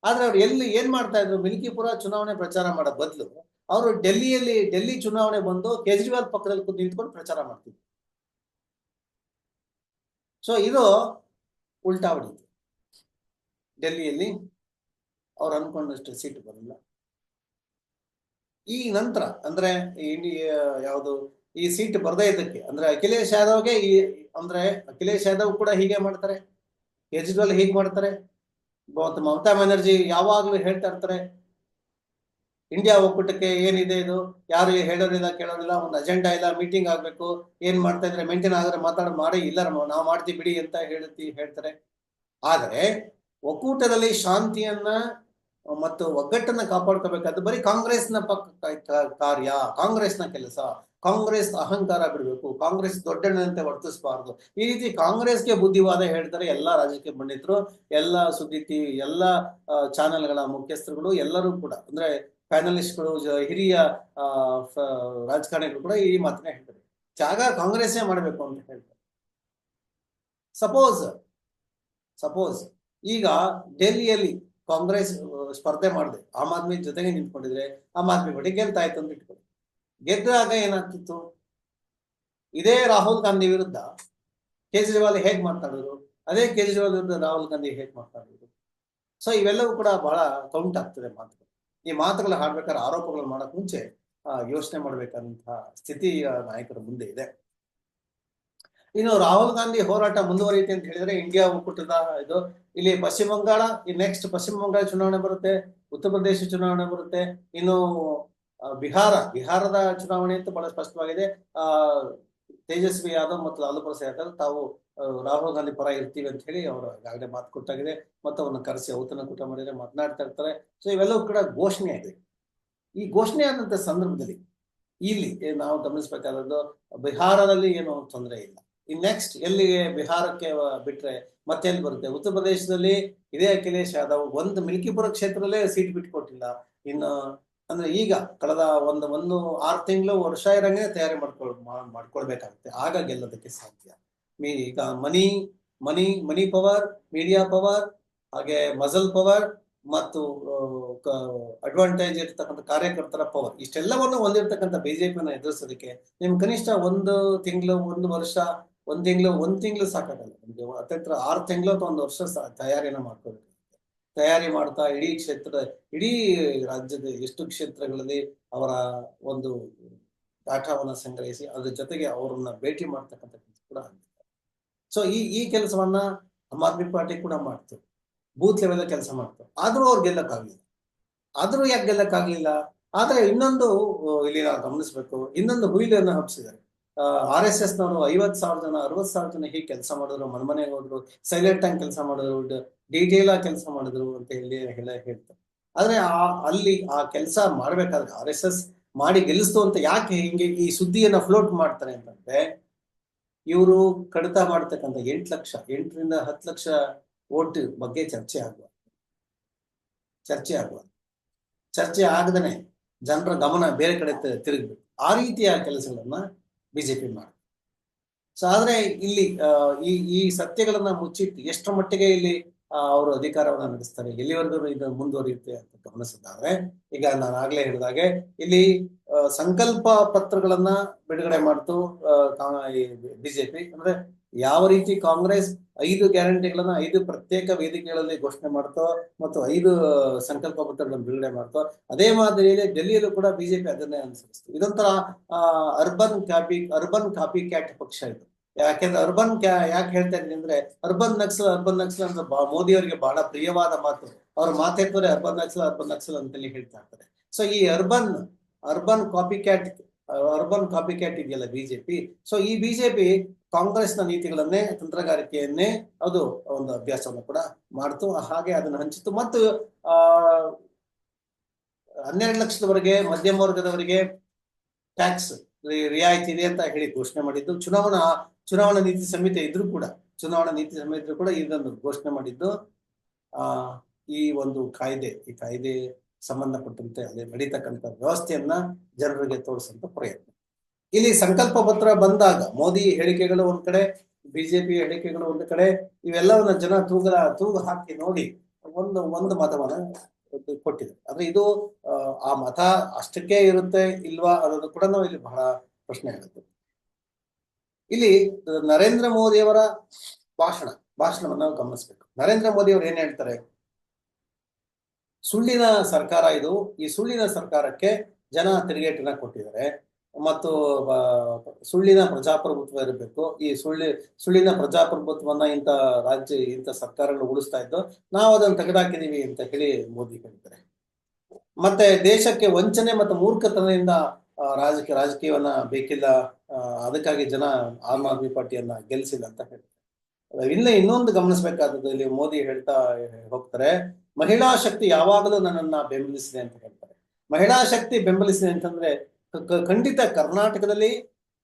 ಆದ್ರೆ ಅವ್ರು ಎಲ್ಲಿ ಏನ್ ಮಾಡ್ತಾ ಇದ್ರು? ಮಿಲ್ಕಿಪುರ ಚುನಾವಣೆ ಪ್ರಚಾರ ಮಾಡೋ ಬದಲು ಅವರು ಡೆಲ್ಲಿಯಲ್ಲಿ, ಡೆಲ್ಲಿ ಚುನಾವಣೆ ಬಂದು ಕೇಜ್ರಿವಾಲ್ ಪಕ್ಕದಲ್ಲಿ ಕೂತು ನಿಂತ್ಕೊಂಡು ಪ್ರಚಾರ ಮಾಡ್ತಿದ್ರು. ಸೊ ಇದು ಉಲ್ಟಾ ಡೆಲ್ಲಿಯಲ್ಲಿ ಅವ್ರು ಅನ್ಕೊಂಡಷ್ಟು ಸೀಟ್ ಬರಲಿಲ್ಲ ಈ ನಂತರ, ಅಂದ್ರೆ ಯಾವುದು ಈ ಸೀಟ್ ಬರದೇ ಇದಕ್ಕೆ ಅಂದ್ರೆ ಅಖಿಲೇಶ್ ಯಾದವ್ಗೆ ಈ, ಅಂದ್ರೆ ಅಖಿಲೇಶ್ ಯಾದವ್ ಕೂಡ ಹೀಗೆ ಮಾಡ್ತಾರೆ. ಕೇಜ್ರಿವಾಲ್ ಹೀಗೆ ಮಾಡ್ತಾರೆ. ಮತ್ತು ಮಮತಾ ಬ್ಯಾನರ್ಜಿ ಯಾವಾಗ್ಲೂ ಹೇಳ್ತಾ ಇರ್ತಾರೆ, ಇಂಡಿಯಾ ಒಕ್ಕೂಟಕ್ಕೆ ಏನಿದೆ ಇದು? ಯಾರು ಹೇಳೋದಿಲ್ಲ ಕೇಳೋದಿಲ್ಲ ಒಂದು ಅಜೆಂಡಾ ಇಲ್ಲ, ಮೀಟಿಂಗ್ ಆಗ್ಬೇಕು, ಏನ್ ಮಾಡ್ತಾ ಇದ್ರೆ ಮೇಂಟೈನ್ ಆದ್ರೆ ಮಾತಾಡ, ಮಾಡಿ, ಇಲ್ಲ ನಾವು ಮಾಡ್ತೀವಿ ಬಿಡಿ ಅಂತ ಹೇಳ್ತಿ, ಹೇಳ್ತಾರೆ. ಆದ್ರೆ ಒಕ್ಕೂಟದಲ್ಲಿ ಶಾಂತಿಯನ್ನ ಮತ್ತು ಒಗ್ಗಟ್ಟನ್ನ ಕಾಪಾಡ್ಕೋಬೇಕಾದ್ರೆ ಬರೀ ಕಾಂಗ್ರೆಸ್ನ ಪಕ್ಕ ಕಾರ್ಯ, ಕಾಂಗ್ರೆಸ್ನ ಕೆಲಸ, ಕಾಂಗ್ರೆಸ್ ಅಹಂಕಾರ ಬಿಡಬೇಕು, ಕಾಂಗ್ರೆಸ್ ದೊಡ್ಡಣ್ಣಂತೆ ವರ್ತಿಸಬಾರದು. ಈ ರೀತಿ ಕಾಂಗ್ರೆಸ್ಗೆ ಬುದ್ಧಿವಾದ ಹೇಳ್ತಾರೆ ಎಲ್ಲಾ ರಾಜಕೀಯ ಪಂಡಿತರು, ಎಲ್ಲಾ ಸುದ್ದಿ ಟಿವಿ ಎಲ್ಲ ಚಾನೆಲ್ಗಳ ಮುಖ್ಯಸ್ಥರುಗಳು, ಎಲ್ಲರೂ ಕೂಡ. ಅಂದ್ರೆ ಪ್ಯಾನಲಿಸ್ಟ್ಗಳು ಹಿರಿಯ ರಾಜಕಾರಣಿಗಳು ಕೂಡ ಈ ಮಾತನ್ನ ಹೇಳ್ತಾರೆ. ಜಾಗ ಕಾಂಗ್ರೆಸ್ಸೇ ಮಾಡಬೇಕು ಅಂತ ಹೇಳ್ತಾರೆ. ಸಪೋಸ್ ಸಪೋಸ್ ಈಗ ಡೆಲ್ಲಿಯಲ್ಲಿ ಕಾಂಗ್ರೆಸ್ ಸ್ಪರ್ಧೆ ಮಾಡಿದೆ. ಆಮ್ ಆದ್ಮಿ ಜೊತೆಗೆ ನಿಂತ್ಕೊಂಡಿದ್ರೆ ಆಮ್ ಆದ್ಮಿ ಪಾರ್ಟಿ ಗೆಲ್ತಾಯ್ತು ಅಂತ ಇಟ್ಕೊಳ್ಳಿ ಗೆದ್ದಾಗ ಏನಾಗ್ತಿತ್ತು? ಇದೇ ರಾಹುಲ್ ಗಾಂಧಿ ವಿರುದ್ಧ ಕೇಜ್ರಿವಾಲ್ ಹೇಗ್ ಮಾತಾಡಿದ್ರು ಅದೇ ಕೇಜ್ರಿವಾಲ್ ವಿರುದ್ಧ ರಾಹುಲ್ ಗಾಂಧಿ ಹೇಗ್ ಮಾತಾಡಿದ್ರು ಸೊ ಇವೆಲ್ಲವೂ ಕೂಡ ಬಹಳ ಕೌಂಟ್ ಆಗ್ತದೆ ಮಾತುಗಳು ಈ ಮಾತುಗಳು ಹಾಡ್ಬೇಕಾದ್ರೆ ಆರೋಪಗಳು ಮಾಡಕ್ ಮುಂಚೆ ಯೋಚನೆ ಮಾಡ್ಬೇಕಾದಂತಹ ಸ್ಥಿತಿ ನಾಯಕರ ಮುಂದೆ ಇದೆ. ಇನ್ನು ರಾಹುಲ್ ಗಾಂಧಿ ಹೋರಾಟ ಮುಂದುವರಿಯುತ್ತೆ ಅಂತ ಹೇಳಿದ್ರೆ ಇಂಡಿಯಾ ಒಕ್ಕೂಟದ ಇದು. ಇಲ್ಲಿ ಪಶ್ಚಿಮ ಬಂಗಾಳ, ಈ ನೆಕ್ಸ್ಟ್ ಪಶ್ಚಿಮ ಬಂಗಾಳ ಚುನಾವಣೆ ಬರುತ್ತೆ, ಉತ್ತರ ಪ್ರದೇಶ ಚುನಾವಣೆ ಬರುತ್ತೆ, ಇನ್ನು ಬಿಹಾರ, ಬಿಹಾರದ ಚುನಾವಣೆ ಅಂತ ಬಹಳ ಸ್ಪಷ್ಟವಾಗಿದೆ. ಆ, ತೇಜಸ್ವಿ ಯಾದವ್ ಮತ್ತು ಲಾಲು ಪ್ರಸಾದ್ ಯಾದವ್ ತಾವು ರಾಹುಲ್ ಗಾಂಧಿ ಪರ ಇರ್ತೀವಿ ಅಂತ ಹೇಳಿ ಅವರು ಈಗಾಗಲೇ ಮಾತು ಕೊಟ್ಟಾಗಿದೆ. ಮತ್ತು ಅವ್ರನ್ನ ಕರೆಸಿ ಔತಣ ಕೂಟ ಮಾಡಿದ್ರೆ ಮಾತನಾಡ್ತಾ ಇರ್ತಾರೆ. ಸೊ ಇವೆಲ್ಲವೂ ಕೂಡ ಘೋಷಣೆ ಆಗಿದೆ. ಈ ಘೋಷಣೆ ಆದಂತ ಸಂದರ್ಭದಲ್ಲಿ ಇಲ್ಲಿ, ನಾವು ಗಮನಿಸಬೇಕಾದದ್ದು, ಬಿಹಾರದಲ್ಲಿ ಏನು ತೊಂದರೆ ಇಲ್ಲ. ಈ ನೆಕ್ಸ್ಟ್ ಎಲ್ಲಿಗೆ ಬಿಹಾರಕ್ಕೆ ಬಿಟ್ರೆ ಮತ್ತೆ ಎಲ್ಲಿ ಬರುತ್ತೆ? ಉತ್ತರ ಪ್ರದೇಶದಲ್ಲಿ ಇದೇ ಅಖಿಲೇಶ್ ಯಾದವ್ ಒಂದು ಮಿಲ್ಕಿಪುರ ಕ್ಷೇತ್ರದಲ್ಲೇ ಸೀಟ್ ಬಿಟ್ಕೊಟ್ಟಿಲ್ಲ. ಇನ್ನು ಅಂದ್ರೆ ಈಗ ಕಳೆದ ಒಂದು ಒಂದು ಆರು ತಿಂಗಳು ವರ್ಷ ಇರಂಗೆ ತಯಾರಿ ಮಾಡ್ಕೊಳ್ ಮಾಡ್ಕೊಳ್ಬೇಕಾಗುತ್ತೆ. ಆಗ ಗೆಲ್ಲೋದಕ್ಕೆ ಸಾಧ್ಯ. ಮೀ, ಈಗ money money money power media power, ಹಾಗೆ ಮಜಲ್ ಪವರ್ ಮತ್ತು ಅಡ್ವಾಂಟೇಜ್ ಇರ್ತಕ್ಕಂಥ ಕಾರ್ಯಕರ್ತರ ಪವರ್. ಇಷ್ಟೆಲ್ಲವನ್ನು ಹೊಂದಿರತಕ್ಕಂಥ ಬಿಜೆಪಿನ ಎದುರಿಸೋದಕ್ಕೆ ನಿಮ್ ಕನಿಷ್ಠ ಒಂದು ತಿಂಗಳು, ಒಂದು ವರ್ಷ ಒಂದ್ ತಿಂಗಳು ಒಂದ್ ತಿಂಗಳು ಸಾಕಾಗಲ್ಲ ನಮ್ಗೆ ಹತ್ತತ್ರ ಆರು ತಿಂಗಳು ಅಥವಾ ಒಂದು ವರ್ಷ ತಯಾರಿನ ಮಾಡ್ಕೋಬೇಕು. ತಯಾರಿ ಮಾಡ್ತಾ ಇಡೀ ಕ್ಷೇತ್ರ, ಇಡೀ ರಾಜ್ಯದ ಎಷ್ಟು ಕ್ಷೇತ್ರಗಳಲ್ಲಿ ಅವರ ಒಂದು ಡಾಟಾವನ್ನ ಸಂಗ್ರಹಿಸಿ ಅದ್ರ ಜೊತೆಗೆ ಅವರನ್ನ ಭೇಟಿ ಮಾಡ್ತಕ್ಕಂಥ ಕೆಲಸ ಕೂಡ ಆಗುತ್ತೆ ಸೊ ಈ ಈ ಕೆಲಸವನ್ನ ಆಮ್ ಆದ್ಮಿ ಪಾರ್ಟಿ ಕೂಡ ಮಾಡ್ತೇವೆ. ಬೂತ್ ಲೆವೆಲ್ ಕೆಲಸ ಮಾಡ್ತೇವೆ. ಆದ್ರೂ ಅವ್ರು ಗೆಲ್ಲಕ್ಕಾಗ್ಲಿಲ್ಲ. ಆದ್ರೂ ಯಾಕೆ ಗೆಲ್ಲಕ್ಕಾಗಲಿಲ್ಲ? ಆದ್ರೆ ಇನ್ನೊಂದು ಇಲ್ಲಿ ನಾವು ಗಮನಿಸ್ಬೇಕು. ಇನ್ನೊಂದು ಹುಯಿಲನ್ನು ಹಬ್ಸಿದ್ದಾರೆ. ಆರ್ ಎಸ್ ಎಸ್ ನವರು ಐವತ್ ಸಾವಿರ ಜನ ಅರವತ್ ಸಾವಿರ ಜನ ಹೇಗೆ ಕೆಲಸ ಮಾಡಿದ್ರು ಮನೆಮನೆಗೆ ಹೋದ್ರು ಸೈಲೆಂಟ್ ಆಗಿ ಕೆಲಸ ಮಾಡಿದ್ರು ಡಿಟೇಲ್ ಆಗಿ ಕೆಲಸ ಮಾಡಿದ್ರು ಅಂತ ಹೇಳಿ ಹೇಳ, ಹೇಳ್ತಾರೆ. ಆದ್ರೆ ಆ, ಅಲ್ಲಿ ಆ ಕೆಲಸ ಮಾಡ್ಬೇಕಾದ್ರೆ ಆರ್ ಎಸ್ ಎಸ್ ಮಾಡಿ ಗೆಲ್ಲಿಸ್ತು ಅಂತ ಯಾಕೆ ಹಿಂಗೆ ಈ ಸುದ್ದಿಯನ್ನ ಫ್ಲೋಟ್ ಮಾಡ್ತಾರೆ ಅಂತಂದ್ರೆ, ಇವರು ಕಡಿತ ಮಾಡ್ತಕ್ಕಂಥ ಎಂಟು ಲಕ್ಷ, ಎಂಟರಿಂದ ಹತ್ತು ಲಕ್ಷ ಓಟ್ ಬಗ್ಗೆ ಚರ್ಚೆ ಆಗುವ. ಚರ್ಚೆ ಆಗುವ. ಚರ್ಚೆ ಆಗದನೆ ಜನರ ಗಮನ ಬೇರೆ ಕಡೆ ತಿರುಗಬೇಕು ತಿರುಗ್ಬೇಕು. ಆ ರೀತಿಯ ಕೆಲಸಗಳನ್ನ ಬಿಜೆಪಿ ಮಾಡಿ ಸೊ ಆದ್ರೆ ಇಲ್ಲಿ ಈ ಈ ಸತ್ಯಗಳನ್ನ ಮುಚ್ಚಿಟ್ಟು ಎಷ್ಟರ ಮಟ್ಟಿಗೆ ಇಲ್ಲಿ ಅವರು ಅಧಿಕಾರವನ್ನ ನಡೆಸ್ತಾರೆ, ಎಲ್ಲಿವರೆಗೂ ಇದು ಮುಂದುವರಿಯುತ್ತೆ ಅಂತ ಗಮನಿಸಿದ್ದಾರೆ ಈಗ ನಾನು ಆಗ್ಲೇ ಹೇಳಿದಾಗೆ ಇಲ್ಲಿ ಸಂಕಲ್ಪ ಪತ್ರಗಳನ್ನ ಬಿಡುಗಡೆ ಮಾಡ್ತು ಬಿಜೆಪಿ ಅಂದ್ರೆ ಯಾವ ರೀತಿ ಕಾಂಗ್ರೆಸ್ ಐದು ಗ್ಯಾರಂಟಿಗಳನ್ನ ಐದು ಪ್ರತ್ಯೇಕ ವೇದಿಕೆಗಳಲ್ಲಿ ಘೋಷಣೆ ಮಾಡ್ತೋ ಮತ್ತು ಐದು ಸಂಕಲ್ಪ ಪತ್ರಗಳನ್ನು ಬಿಡುಗಡೆ ಮಾಡ್ತೋ, ಅದೇ ಮಾದರಿಯಲ್ಲಿ ಡೆಲ್ಲಿಯಲ್ಲೂ ಕೂಡ ಬಿಜೆಪಿ ಅದನ್ನೇ ಅನುಸರಿಸ್ತು. ಇದೊಂಥರ urban copy urban copy cat ಪಕ್ಷ ಇದು. ಯಾಕೆಂದ್ರೆ ಅರ್ಬನ್ ಕ್ಯಾ ಯಾಕೆ ಹೇಳ್ತಾ ಇದ್ದೀನಿ ಅಂದ್ರೆ ಅರ್ಬನ್ ನಕ್ಸಲ್ ಅರ್ಬನ್ ನಕ್ಸಲ್ ಅಂತ ಮೋದಿ ಅವರಿಗೆ ಬಹಳ ಪ್ರಿಯವಾದ ಮಾತು. ಅವ್ರ ಮಾತೇತ್ವರೆ ಅರ್ಬನ್ ನಕ್ಸಲ್ ಅರ್ಬನ್ ನಕ್ಸಲ್ ಅಂತೇಳಿ ಹೇಳ್ತಾ ಇರ್ತಾರೆ. ಸೊ ಈ urban urban copy cat urban copy cat ಇದೆಯಲ್ಲ ಬಿಜೆಪಿ. ಸೊ ಈ ಬಿಜೆಪಿ ಕಾಂಗ್ರೆಸ್ನ ನೀತಿಗಳನ್ನೇ, ತಂತ್ರಗಾರಿಕೆಯನ್ನೇ ಅದು ಒಂದು ಅಭ್ಯಾಸವನ್ನು ಕೂಡ ಮಾಡ್ತು. ಹಾಗೆ ಅದನ್ನು ಹಂಚಿತು. ಮತ್ತು, ಆ, ಹನ್ನೆರಡು ಲಕ್ಷದವರೆಗೆ ಮಧ್ಯಮ ವರ್ಗದವರಿಗೆ ಟ್ಯಾಕ್ಸ್ ರಿಯಾಯಿತಿ ಇದೆ ಅಂತ ಹೇಳಿ ಘೋಷಣೆ ಮಾಡಿದ್ದು. ಚುನಾವಣಾ ಚುನಾವಣಾ ನೀತಿ ಸಂಹಿತೆ ಇದ್ರೂ ಕೂಡ, ಚುನಾವಣಾ ನೀತಿ ಸಂಹಿತೆ ಕೂಡ ಇದನ್ನು ಘೋಷಣೆ ಮಾಡಿದ್ದು. ಆ, ಈ ಒಂದು ಕಾಯ್ದೆ, ಈ ಕಾಯ್ದೆ ಸಂಬಂಧಪಟ್ಟಂತೆ ಅಲ್ಲಿ ನಡೀತಕ್ಕಂಥ ವ್ಯವಸ್ಥೆಯನ್ನ ಜನರಿಗೆ ತೋರಿಸುವಂತ ಪ್ರಯತ್ನ. ಇಲ್ಲಿ ಸಂಕಲ್ಪ ಪತ್ರ ಬಂದಾಗ ಮೋದಿ ಹೇಳಿಕೆಗಳು ಒಂದ್ ಕಡೆ ಬಿಜೆಪಿ ಹೇಳಿಕೆಗಳು ಒಂದ್ ಕಡೆ ಇವೆಲ್ಲವನ್ನ ಜನ ತೂಗಲ ತೂಗು ಹಾಕಿ ನೋಡಿ ಒಂದು ಒಂದು ಮತವನ್ನ ಕೊಟ್ಟಿದೆ ಅಂದ್ರೆ ಇದು ಆ, ಮತ ಅಷ್ಟಕ್ಕೆ ಇರುತ್ತೆ ಇಲ್ವಾ ಅನ್ನೋದು ಕೂಡ ನಾವು ಇಲ್ಲಿ ಬಹಳ ಪ್ರಶ್ನೆ ಆಗುತ್ತೆ. ಇಲ್ಲಿ ನರೇಂದ್ರ ಮೋದಿಯವರ ಭಾಷಣ ಭಾಷಣವನ್ನ ನಾವು ಗಮನಿಸ್ಬೇಕು. ನರೇಂದ್ರ ಮೋದಿ ಅವರು ಏನ್ ಹೇಳ್ತಾರೆ? ಸುಳ್ಳಿನ ಸರ್ಕಾರ ಇದು ಈ ಸುಳ್ಳಿನ ಸರ್ಕಾರಕ್ಕೆ ಜನ ತಿರುಗೇಟನ್ನ ಕೊಟ್ಟಿದ್ದಾರೆ. ಮತ್ತು ಸುಳ್ಳಿನ ಪ್ರಜಾಪ್ರಭುತ್ವ ಇರಬೇಕು. ಈ ಸುಳ್ಳಿ, ಸುಳ್ಳಿನ ಪ್ರಜಾಪ್ರಭುತ್ವವನ್ನ ಇಂಥ ರಾಜ್ಯ, ಇಂಥ ಸರ್ಕಾರಗಳು ಉಳಿಸ್ತಾ ಇದ್ದು ನಾವು ಅದನ್ನು ತೆಗೆದಾಕಿದೀವಿ ಅಂತ ಹೇಳಿ ಮೋದಿ ಹೇಳಿದ್ದಾರೆ. ಮತ್ತೆ ದೇಶಕ್ಕೆ ವಂಚನೆ ಮತ್ತು ಮೂರ್ಖತನದಿಂದ ರಾಜಕೀಯ, ರಾಜಕೀಯವನ್ನ ಬೇಕಿಲ್ಲ ಅದಕ್ಕಾಗಿ ಜನ ಆಮ್ ಆದ್ಮಿ ಪಾರ್ಟಿಯನ್ನ ಗೆಲ್ಲಿಸಿಲ್ಲ ಅಂತ ಹೇಳ್ತಾರೆ ಇನ್ನ ಇನ್ನೊಂದು ಗಮನಿಸಬೇಕಾದದ್ದು ಇಲ್ಲಿ ಮೋದಿ ಹೇಳ್ತಾ ಹೋಗ್ತಾರೆ, ಮಹಿಳಾ ಶಕ್ತಿ ಯಾವಾಗಲೂ ನನ್ನನ್ನ ಬೆಂಬಲಿಸಿದೆ ಅಂತ ಹೇಳ್ತಾರೆ. ಮಹಿಳಾ ಶಕ್ತಿ ಬೆಂಬಲಿಸಿದೆ ಅಂತಂದ್ರೆ ಖಂಡಿತ ಕರ್ನಾಟಕದಲ್ಲಿ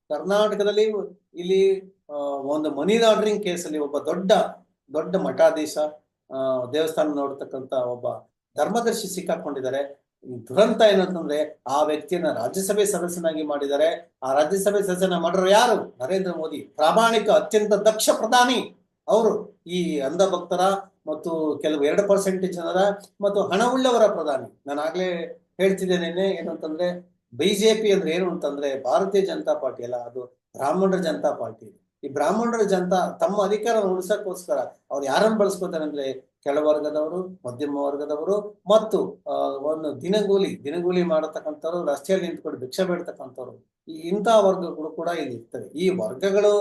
ಕರ್ನಾಟಕದಲ್ಲಿ ಇಲ್ಲಿ ಒಂದು ಮನಿ ಲಾಂಡ್ರಿಂಗ್ ಕೇಸಲ್ಲಿ ಒಬ್ಬ ದೊಡ್ಡ ದೊಡ್ಡ ಮಠಾಧೀಶ ದೇವಸ್ಥಾನ ನೋಡ್ತಕ್ಕಂತ ಒಬ್ಬ ಧರ್ಮದರ್ಶಿ ಸಿಕ್ಕಾಕೊಂಡಿದ್ದಾರೆ. ದುರಂತ ಏನಂತಂದ್ರೆ ಆ ವ್ಯಕ್ತಿಯನ್ನ ರಾಜ್ಯಸಭೆ ಸದಸ್ಯನಾಗಿ ಮಾಡಿದ್ದಾರೆ. ಆ ರಾಜ್ಯಸಭೆ ಸದಸ್ಯನ ಮಾಡಿರೋ ಯಾರು? ನರೇಂದ್ರ ಮೋದಿ. ಪ್ರಾಮಾಣಿಕ, ಅತ್ಯಂತ ದಕ್ಷ ಪ್ರಧಾನಿ. ಅವರು ಈ ಅಂಧ ಭಕ್ತರ ಮತ್ತು ಕೆಲವು ಎರಡು ಪರ್ಸೆಂಟ್ ಜನರ ಮತ್ತು ಹಣವುಳ್ಳವರ ಪ್ರಧಾನಿ. ನಾನು ಆಗ್ಲೇ ಹೇಳ್ತಿದ್ದೇನೆ ಏನಂತಂದ್ರೆ ಬಿಜೆಪಿ ಅಂದ್ರೆ ಏನು ಅಂತಂದ್ರೆ ಭಾರತೀಯ ಜನತಾ ಪಾರ್ಟಿ ಅಲ್ಲ, ಅದು ಬ್ರಾಹ್ಮಣರ ಜನತಾ ಪಾರ್ಟಿ. ಈ ಬ್ರಾಹ್ಮಣರ ಜನತಾ ತಮ್ಮ ಅಧಿಕಾರ ಉಳಿಸಕ್ಕೋಸ್ಕರ ಅವ್ರು ಯಾರನ್ನು ಬಳಸ್ಕೋತಾರೆ ಅಂದ್ರೆ ಕೆಳವರ್ಗದವರು ಮಧ್ಯಮ ವರ್ಗದವರು ಮತ್ತು ಒಂದು ದಿನಗೂಲಿ ದಿನಗೂಲಿ ಮಾಡತಕ್ಕಂಥವ್ರು, ರಸ್ತೆಯಲ್ಲಿ ನಿಂತ್ಕೊಂಡು ಭಿಕ್ಷೆ ಬೇಡ್ತಕ್ಕಂಥವ್ರು. ಈ ಇಂತಹ ವರ್ಗಗಳು ಕೂಡ ಇಲ್ಲಿ ಇರ್ತವೆ. ಈ ವರ್ಗಗಳು